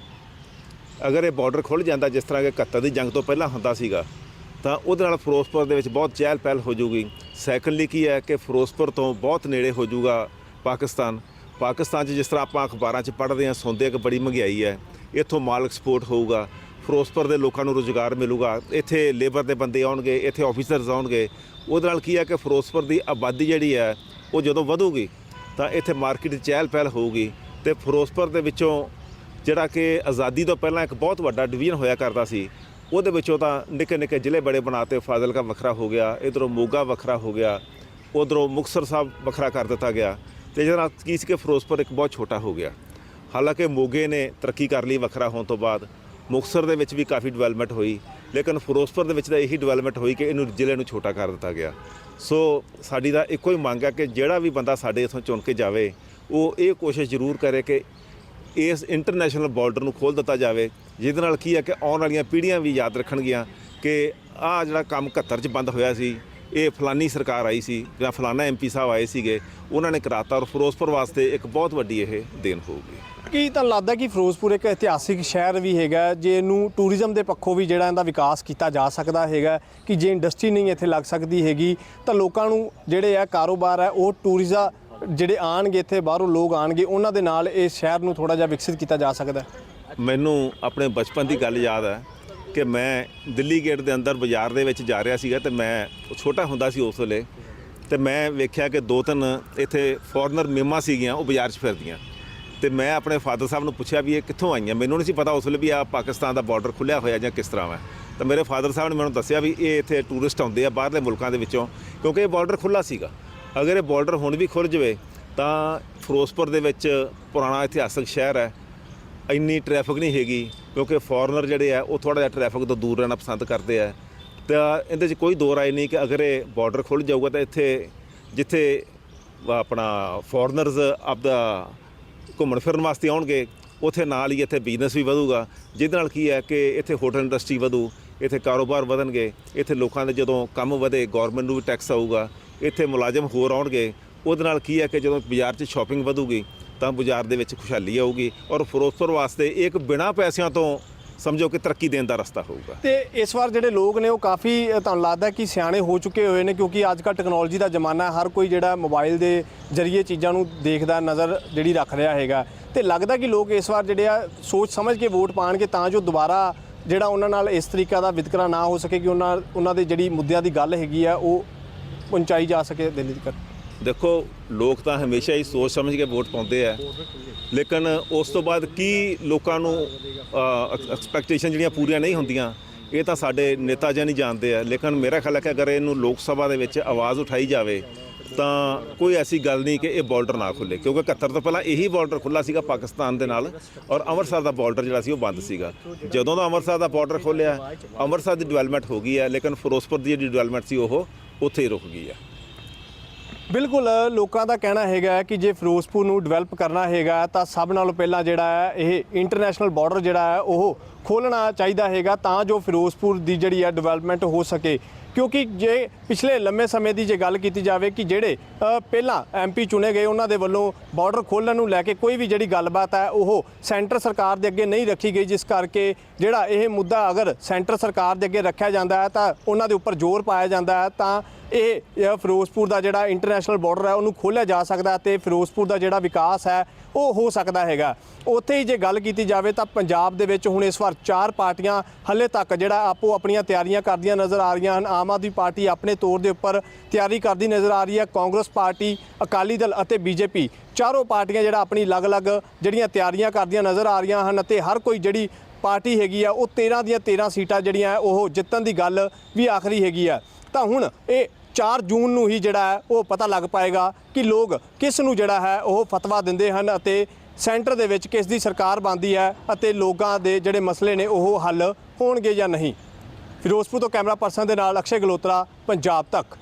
ਅਗਰ ਇਹ ਬਾਰਡਰ ਖੁੱਲ ਜਾਂਦਾ, ਜਿਸ ਤਰ੍ਹਾਂ ਕਿ 71 ਦੀ ਜੰਗ ਤੋਂ ਪਹਿਲਾਂ ਹੁੰਦਾ ਸੀਗਾ, ਤਾਂ ਉਹਦੇ ਨਾਲ ਫਿਰੋਜ਼ਪੁਰ ਦੇ ਵਿੱਚ ਬਹੁਤ ਚਹਿਲ ਪਹਿਲ ਹੋ ਜਾਊਗੀ। ਸੈਕੰਡਲੀ ਕੀ ਹੈ ਕਿ ਫਿਰੋਜ਼ਪੁਰ ਤੋਂ ਬਹੁਤ ਨੇੜੇ ਹੋ ਜਾਊਗਾ ਪਾਕਿਸਤਾਨ। ਪਾਕਿਸਤਾਨ 'ਚ ਜਿਸ ਤਰ੍ਹਾਂ ਆਪਾਂ ਅਖਬਾਰਾਂ 'ਚ ਪੜ੍ਹਦੇ ਹਾਂ, ਸੁਣਦੇ ਹਾਂ ਕਿ ਬੜੀ ਮਹਿੰਗਾਈ ਹੈ, ਇੱਥੋਂ ਮਾਲ ਐਕਸਪੋਰਟ ਹੋਊਗਾ। ਫਿਰੋਜ਼ਪੁਰ ਦੇ ਲੋਕਾਂ ਨੂੰ ਰੁਜ਼ਗਾਰ ਮਿਲੂਗਾ, ਇੱਥੇ ਲੇਬਰ ਦੇ ਬੰਦੇ ਆਉਣਗੇ, ਇੱਥੇ ਆਫੀਸਰਸ ਆਉਣਗੇ। ਉਹਦੇ ਨਾਲ ਕੀ ਹੈ ਕਿ ਫਿਰੋਜ਼ਪੁਰ ਦੀ ਆਬਾਦੀ ਜਿਹੜੀ ਹੈ, ਉਹ ਜਦੋਂ ਵਧੂਗੀ, ਤਾਂ ਇੱਥੇ ਮਾਰਕੀਟ ਚਹਿਲ ਪਹਿਲ ਹੋਊਗੀ। ਤੇ ਫਿਰੋਜ਼ਪੁਰ ਦੇ ਵਿੱਚੋਂ ਜਿਹੜਾ ਕਿ ਆਜ਼ਾਦੀ ਤੋਂ ਪਹਿਲਾਂ ਇੱਕ ਬਹੁਤ ਵੱਡਾ ਡਿਵੀਜ਼ਨ ਹੋਇਆ ਕਰਦਾ ਸੀ, ਉਹਦੇ ਵਿੱਚੋਂ ਤਾਂ ਨਿੱਕੇ ਨਿੱਕੇ ਜ਼ਿਲ੍ਹੇ ਬੜੇ ਬਣਾਤੇ ਫਾਜ਼ਿਲਕਾ ਵੱਖਰਾ ਹੋ ਗਿਆ, ਇਧਰੋਂ ਮੋਗਾ ਵੱਖਰਾ ਹੋ ਗਿਆ, ਉਧਰੋਂ ਮੁਕਤਸਰ ਸਾਹਿਬ ਵੱਖਰਾ ਕਰ ਦਿੱਤਾ ਗਿਆ। ਤੇ ਜਿਹਦੇ ਨਾਲ ਕੀ ਸੀ ਕਿ ਫਿਰੋਜ਼ਪੁਰ ਇੱਕ ਬਹੁਤ ਛੋਟਾ ਹੋ ਗਿਆ। ਹਾਲਾਂਕਿ ਮੋਗੇ ਨੇ ਤਰੱਕੀ ਕਰ ਲਈ ਵੱਖਰਾ ਹੋਣ ਤੋਂ ਬਾਅਦ। ਮੁਕਤਸਰ ਦੇ ਵਿੱਚ ਵੀ ਕਾਫੀ ਡਿਵੈਲਪਮੈਂਟ ਹੋਈ, ਲੇਕਿਨ ਫਿਰੋਜ਼ਪੁਰ ਦੇ ਵਿੱਚ ਤਾਂ ਇਹੀ ਡਿਵੈਲਪਮੈਂਟ ਹੋਈ ਕਿ ਇਹਨੂੰ ਜ਼ਿਲ੍ਹੇ ਨੂੰ ਛੋਟਾ ਕਰ ਦਿੱਤਾ ਗਿਆ। ਸੋ ਸਾਡੀ ਦਾ ਇੱਕੋ ਹੀ ਮੰਗ ਹੈ ਕਿ ਜਿਹੜਾ ਵੀ ਬੰਦਾ ਸਾਡੇ ਇਥੋਂ ਚੁਣ ਕੇ ਜਾਵੇ, ਉਹ ਇਹ ਕੋਸ਼ਿਸ਼ ਜ਼ਰੂਰ ਕਰੇ ਕਿ ਇਸ ਇੰਟਰਨੈਸ਼ਨਲ ਬਾਰਡਰ ਨੂੰ ਖੋਲ ਦਿੱਤਾ ਜਾਵੇ, ਜਿਹਦੇ ਨਾਲ ਕੀ ਹੈ ਕਿ ਆਉਣ ਵਾਲੀਆਂ ਪੀੜ੍ਹੀਆਂ ਵੀ ਯਾਦ ਰੱਖਣਗੀਆਂ ਕਿ ਆਹ ਜਿਹੜਾ ਕੰਮ 71 ਚ ਬੰਦ ਹੋਇਆ ਸੀ, ਇਹ ਫਲਾਨੀ ਸਰਕਾਰ ਆਈ ਸੀ ਜਾਂ ਫਲਾਨਾ ਐਮਪੀ ਸਾਹਿਬ ਆਏ ਸੀਗੇ, ਉਹਨਾਂ ਨੇ ਕਰਾਤਾ ਔਰ ਫਿਰੋਜ਼ਪੁਰ ਵਾਸਤੇ ਇੱਕ ਬਹੁਤ ਵੱਡੀ ਇਹ ਦੇਣ ਹੋਊਗੀ। ਕੀ ਤਾਂ ਲੱਗਦਾ ਕਿ ਫਿਰੋਜ਼ਪੁਰ ਇੱਕ ਇਤਿਹਾਸਿਕ ਸ਼ਹਿਰ ਵੀ ਹੈਗਾ, ਜੇ ਇਹਨੂੰ ਟੂਰਿਜ਼ਮ ਦੇ ਪੱਖੋਂ ਵੀ ਜਿਹੜਾ ਇਹਦਾ ਵਿਕਾਸ ਕੀਤਾ ਜਾ ਸਕਦਾ ਹੈਗਾ, ਕਿ ਜੇ ਇੰਡਸਟਰੀ ਨਹੀਂ ਇੱਥੇ ਲੱਗ ਸਕਦੀ ਹੈਗੀ, ਤਾਂ ਲੋਕਾਂ ਨੂੰ ਜਿਹੜੇ ਆ ਕਾਰੋਬਾਰ ਹੈ ਉਹ ਟੂਰਿਜ਼ਾ ਜਿਹੜੇ ਆਣਗੇ ਇੱਥੇ ਬਾਹਰੋਂ ਲੋਕ ਆਣਗੇ ਉਹਨਾਂ ਦੇ ਨਾਲ ਇਹ ਸ਼ਹਿਰ ਨੂੰ ਥੋੜਾ ਜਿਹਾ ਵਿਕਸਿਤ ਕੀਤਾ ਜਾ ਸਕਦਾ ਮੈਨੂੰ ਆਪਣੇ ਬਚਪਨ ਦੀ ਗੱਲ ਯਾਦ ਹੈ ਕਿ ਮੈਂ ਦਿੱਲੀ ਗੇਟ ਦੇ ਅੰਦਰ ਬਾਜ਼ਾਰ ਦੇ ਵਿੱਚ ਜਾ ਰਿਹਾ ਸੀਗਾ ਤੇ ਮੈਂ ਛੋਟਾ ਹੁੰਦਾ ਸੀ ਉਸ ਵੇਲੇ ਤੇ ਮੈਂ ਵੇਖਿਆ ਕਿ ਦੋ ਤਿੰਨ ਇੱਥੇ ਫੋਰਨਰ ਮੇਮਾ ਸੀਗੀਆਂ, ਉਹ ਬਾਜ਼ਾਰ 'ਚ ਫਿਰਦੀਆਂ। ਤੇ ਮੈਂ ਆਪਣੇ ਫਾਦਰ ਸਾਹਿਬ ਨੂੰ ਪੁੱਛਿਆ ਵੀ ਇਹ ਕਿੱਥੋਂ ਆਈਆਂ? ਮੈਨੂੰ ਨਹੀਂ ਸੀ ਪਤਾ ਉਸ ਵੇਲੇ ਵੀ ਆ ਪਾਕਿਸਤਾਨ ਦਾ ਬਾਰਡਰ ਖੁੱਲਿਆ ਹੋਇਆ ਜਾਂ ਕਿਸ ਤਰ੍ਹਾਂ ਹੈ ਤਾਂ ਮੇਰੇ ਫਾਦਰ ਸਾਹਿਬ ਨੇ ਮੈਨੂੰ ਦੱਸਿਆ ਵੀ ਇਹ ਇੱਥੇ ਟੂਰਿਸਟ ਆਉਂਦੇ ਆ ਬਾਹਰਲੇ ਮੁਲਕਾਂ ਦੇ ਵਿੱਚੋਂ, ਕਿਉਂਕਿ ਇਹ ਬਾਰਡਰ ਖੁੱਲਾ ਸੀਗਾ। ਅਗਰ ਇਹ ਬਾਰਡਰ ਹੁਣ ਵੀ ਖੁੱਲ ਜਵੇ, ਤਾਂ ਫਿਰੋਜ਼ਪੁਰ ਦੇ ਵਿੱਚ ਪੁਰਾਣਾ ਇਤਿਹਾਸਕ ਸ਼ਹਿਰ ਹੈ। ਇੰਨੀ ਟ੍ਰੈਫਿਕ ਨਹੀਂ ਹੈਗੀ, ਕਿਉਂਕਿ ਫੋਰਨਰ ਜਿਹੜੇ ਆ, ਉਹ ਥੋੜਾ ਜਿਹਾ ਟ੍ਰੈਫਿਕ ਤੋਂ ਦੂਰ ਰਹਿਣਾ ਪਸੰਦ ਕਰਦੇ ਆ। ਤਾਂ ਇਹਦੇ 'ਚ ਕੋਈ ਦੋ ਰਾਏ ਨਹੀਂ ਕਿ ਅਗਰ ਇਹ ਬਾਰਡਰ ਖੁੱਲ ਜਾਊਗਾ ਤਾਂ ਇੱਥੇ ਜਿੱਥੇ ਆਪਣਾ ਫੋਰਨਰਸ ਆਪਦਾ ਘੁੰਮਣ ਫਿਰਨ ਵਾਸਤੇ ਆਉਣਗੇ, ਉਥੇ ਨਾਲ ਹੀ ਇੱਥੇ ਬਿਜ਼ਨਸ ਵੀ ਵਧੂਗਾ। ਜਿਹਦੇ ਨਾਲ ਕੀ ਹੈ ਕਿ ਇੱਥੇ ਹੋਟਲ ਇੰਡਸਟਰੀ ਵਧੂ, ਇੱਥੇ ਕਾਰੋਬਾਰ ਵਧਣਗੇ, ਇੱਥੇ ਲੋਕਾਂ ਦੇ ਜਦੋਂ ਕੰਮ ਵਧੇ ਗਵਰਨਮੈਂਟ ਨੂੰ ਵੀ ਟੈਕਸ ਆਊਗਾ, ਇੱਥੇ ਮੁਲਾਜ਼ਮ ਹੋਰ ਆਉਣਗੇ। ਉਹਦੇ ਨਾਲ ਕੀ ਹੈ ਕਿ ਜਦੋਂ ਬਾਜ਼ਾਰ 'ਚ ਸ਼ਾਪਿੰਗ ਵਧੂਗੀ, ਤਾਂ ਬਾਜ਼ਾਰ ਦੇ ਵਿੱਚ ਖੁਸ਼ਹਾਲੀ ਆਊਗੀ ਔਰ ਫਿਰੋਜ਼ਪੁਰ ਵਾਸਤੇ ਇੱਕ ਬਿਨਾਂ ਪੈਸਿਆਂ ਤੋਂ ਸਮਝੋ ਕਿ ਤਰੱਕੀ ਦੇਣ ਦਾ ਰਸਤਾ ਹੋਊਗਾ। ਤੇ ਇਸ ਵਾਰ ਜਿਹੜੇ ਲੋਕ ਨੇ ਉਹ ਕਾਫੀ ਤੁਹਾਨੂੰ ਲੱਗਦਾ ਕਿ ਸਿਆਣੇ ਹੋ ਚੁੱਕੇ ਹੋਏ ਨੇ ਕਿਉਂਕਿ ਅੱਜ ਕੱਲ੍ਹ ਟੈਕਨੋਲੋਜੀ ਦਾ ਜ਼ਮਾਨਾ ਹਰ ਕੋਈ ਜਿਹੜਾ ਮੋਬਾਈਲ ਦੇ ਜ਼ਰੀਏ ਚੀਜ਼ਾਂ ਨੂੰ ਦੇਖਦਾ, ਨਜ਼ਰ ਜਿਹੜੀ ਰੱਖ ਰਿਹਾ ਹੈਗਾ। ਤੇ ਲੱਗਦਾ ਕਿ ਲੋਕ ਇਸ ਵਾਰ ਜਿਹੜੇ ਆ ਸੋਚ ਸਮਝ ਕੇ ਵੋਟ ਪਾਣਗੇ ਤਾਂ ਜੋ ਦੁਬਾਰਾ ਜਿਹੜਾ ਉਹਨਾਂ ਨਾਲ ਇਸ ਤਰੀਕਾ ਦਾ ਵਿਤਕਰਾ ਨਾ ਹੋ ਸਕੇ ਕਿ ਉਹਨਾਂ ਉਹਨਾਂ ਦੇ ਜਿਹੜੀ ਮੁੱਦਿਆਂ ਦੀ ਗੱਲ ਹੈਗੀ ਆ, ਉਹ ਪਹੁੰਚਾਈ ਜਾ ਸਕੇ ਦਿੱਲੀ ਤੱਕ। ਦੇਖੋ, ਲੋਕ ਤਾਂ ਹਮੇਸ਼ਾ ਹੀ ਸੋਚ ਸਮਝ ਕੇ ਵੋਟ ਪਾਉਂਦੇ ਆ। ਲੇਕਿਨ ਉਸ ਤੋਂ ਬਾਅਦ ਕੀ ਲੋਕਾਂ ਨੂੰ ਐਕਸਪੈਕਟੇਸ਼ਨ ਜਿਹੜੀਆਂ ਪੂਰੀਆਂ ਨਹੀਂ ਹੁੰਦੀਆਂ, ਇਹ ਤਾਂ ਸਾਡੇ ਨੇਤਾ ਜੀ ਨਹੀਂ ਜਾਣਦੇ ਆ। ਲੇਕਿਨ ਮੇਰਾ ਖਿਆਲ ਹੈ ਕਿ ਅਗਰ ਇਹਨੂੰ ਲੋਕ ਸਭਾ ਦੇ ਵਿੱਚ ਆਵਾਜ਼ ਉਠਾਈ ਜਾਵੇ, ਤਾਂ ਕੋਈ ਐਸੀ ਗੱਲ ਨਹੀਂ ਕਿ ਇਹ ਬਾਰਡਰ ਨਾ ਖੁੱਲੇ। ਕਿਉਂਕਿ 71 ਤੋਂ ਪਹਿਲਾਂ ਇਹੀ ਬਾਰਡਰ ਖੁੱਲਾ ਸੀਗਾ ਪਾਕਿਸਤਾਨ ਦੇ ਨਾਲ ਔਰ ਅੰਮ੍ਰਿਤਸਰ ਦਾ ਬਾਰਡਰ ਜਿਹੜਾ ਸੀ ਉਹ ਬੰਦ ਸੀਗਾ। ਜਦੋਂ ਦਾ ਅੰਮ੍ਰਿਤਸਰ ਦਾ ਬਾਰਡਰ ਖੋਲਿਆ ਅੰਮ੍ਰਿਤਸਰ ਦੀ ਡਿਵੈਲਪਮੈਂਟ ਹੋ ਗਈ ਹੈ, ਲੇਕਿਨ ਫਿਰੋਜ਼ਪੁਰ ਦੀ ਜਿਹੜੀ ਡਿਵੈਲਪਮੈਂਟ ਸੀ ਉਹ ਉੱਥੇ ਹੀ ਰੁਕ ਗਈ ਹੈ। ਬਿਲਕੁਲ ਲੋਕਾਂ ਦਾ ਕਹਿਣਾ ਹੈਗਾ ਹੈ ਕਿ ਜੇ ਫਿਰੋਜ਼ਪੁਰ ਨੂੰ ਡਿਵੈਲਪ ਕਰਨਾ ਹੈਗਾ ਤਾਂ ਸਭ ਨਾਲੋਂ ਪਹਿਲਾਂ ਜਿਹੜਾ ਹੈ ਇਹ ਇੰਟਰਨੈਸ਼ਨਲ ਬਾਰਡਰ ਜਿਹੜਾ ਹੈ ਉਹ ਖੋਲਣਾ ਚਾਹੀਦਾ ਹੈਗਾ ਤਾਂ ਜੋ ਫਿਰੋਜ਼ਪੁਰ ਦੀ ਜਿਹੜੀ ਹੈ ਡਿਵੈਲਪਮੈਂਟ ਹੋ ਸਕੇ। ਕਿਉਂਕਿ ਜੇ ਪਿਛਲੇ ਲੰਮੇ ਸਮੇਂ ਦੀ ਜੇ ਗੱਲ ਕੀਤੀ ਜਾਵੇ ਕਿ ਜਿਹੜੇ ਅ, ਪਹਿਲਾਂ ਐਮਪੀ ਚੁਣੇ ਗਏ ਉਹਨਾਂ ਦੇ ਵੱਲੋਂ ਬਾਰਡਰ ਖੋਲਣ ਨੂੰ ਲੈ ਕੇ ਕੋਈ ਵੀ ਜਿਹੜੀ ਗੱਲਬਾਤ ਹੈ ਉਹ ਸੈਂਟਰ ਸਰਕਾਰ ਦੇ ਅੱਗੇ ਨਹੀਂ ਰੱਖੀ ਗਈ ਜਿਸ ਕਰਕੇ ਜਿਹੜਾ ਇਹ ਮੁੱਦਾ ਅਗਰ ਸੈਂਟਰ ਸਰਕਾਰ ਦੇ ਅੱਗੇ ਰੱਖਿਆ ਜਾਂਦਾ ਹੈ ਤਾਂ ਉਹਨਾਂ ਦੇ ਉੱਪਰ ਜ਼ੋਰ ਪਾਇਆ ਜਾਂਦਾ ਹੈ ਤਾਂ ਇਹ ਫਿਰੋਜ਼ਪੁਰ ਦਾ ਜਿਹੜਾ ਇੰਟਰਨੈਸ਼ਨਲ ਬਾਰਡਰ ਹੈ, ਉਹਨੂੰ ਖੋਲ੍ਹਿਆ ਜਾ ਸਕਦਾ ਤੇ ਫਿਰੋਜ਼ਪੁਰ ਦਾ ਜਿਹੜਾ ਵਿਕਾਸ ਹੈ, ਉਹ ਹੋ ਸਕਦਾ ਹੈਗਾ। ਉੱਥੇ ਹੀ ਜੇ ਗੱਲ ਕੀਤੀ ਜਾਵੇ ਤਾਂ ਪੰਜਾਬ ਦੇ ਵਿੱਚ ਹੁਣ ਇਸ ਵਾਰ ਚਾਰ ਪਾਰਟੀਆਂ ਹੱਲੇ ਤੱਕ ਜਿਹੜਾ ਆਪੋ ਆਪਣੀਆਂ ਤਿਆਰੀਆਂ ਕਰਦੀਆਂ ਨਜ਼ਰ ਆ ਰਹੀਆਂ ਹਨ। ਆਮ ਆਦਮੀ ਪਾਰਟੀ ਆਪਣੇ ਤੌਰ ਦੇ ਉੱਪਰ ਤਿਆਰੀ ਕਰਦੀ ਨਜ਼ਰ ਆ ਰਹੀ ਹੈ। ਕਾਂਗਰਸ ਪਾਰਟੀ, ਅਕਾਲੀ ਦਲ ਅਤੇ ਬੀਜੇਪੀ ਚਾਰੋਂ ਪਾਰਟੀਆਂ ਜਿਹੜਾ ਆਪਣੀ ਅਲੱਗ-ਅਲੱਗ ਜਿਹੜੀਆਂ ਤਿਆਰੀਆਂ ਕਰਦੀਆਂ ਨਜ਼ਰ ਆ ਰਹੀਆਂ ਹਨ ਅਤੇ ਹਰ ਕੋਈ ਜਿਹੜੀ ਪਾਰਟੀ ਹੈਗੀ ਆ, ਉਹ 13 ਦੀਆਂ 13 ਸੀਟਾਂ ਜਿਹੜੀਆਂ ਉਹ ਜਿੱਤਣ ਦੀ ਗੱਲ ਵੀ ਆਖਰੀ ਹੈਗੀ ਆ। ਤਾਂ ਹੁਣ ਇਹ 4 ਜੂਨ ਨੂੰ ਹੀ ਜਿਹੜਾ ਹੈ ਉਹ ਪਤਾ ਲੱਗ ਪਾਏਗਾ ਕਿ ਲੋਕ ਕਿਸ ਨੂੰ ਜਿਹੜਾ ਹੈ ਉਹ ਫਤਵਾ ਦਿੰਦੇ ਹਨ ਅਤੇ ਸੈਂਟਰ ਦੇ ਵਿੱਚ ਕਿਸ ਦੀ ਸਰਕਾਰ ਬਣਦੀ ਹੈ ਅਤੇ ਲੋਕਾਂ ਦੇ ਜਿਹੜੇ ਮਸਲੇ ਨੇ ਉਹ ਹੱਲ ਹੋਣਗੇ ਜਾਂ ਨਹੀਂ। ਫਿਰੋਜ਼ਪੁਰ ਤੋਂ ਕੈਮਰਾ ਪਰਸਨ ਦੇ ਨਾਲ ਅਕਸ਼ੇ ਗਲੋਤਰਾ, ਪੰਜਾਬ ਤੱਕ।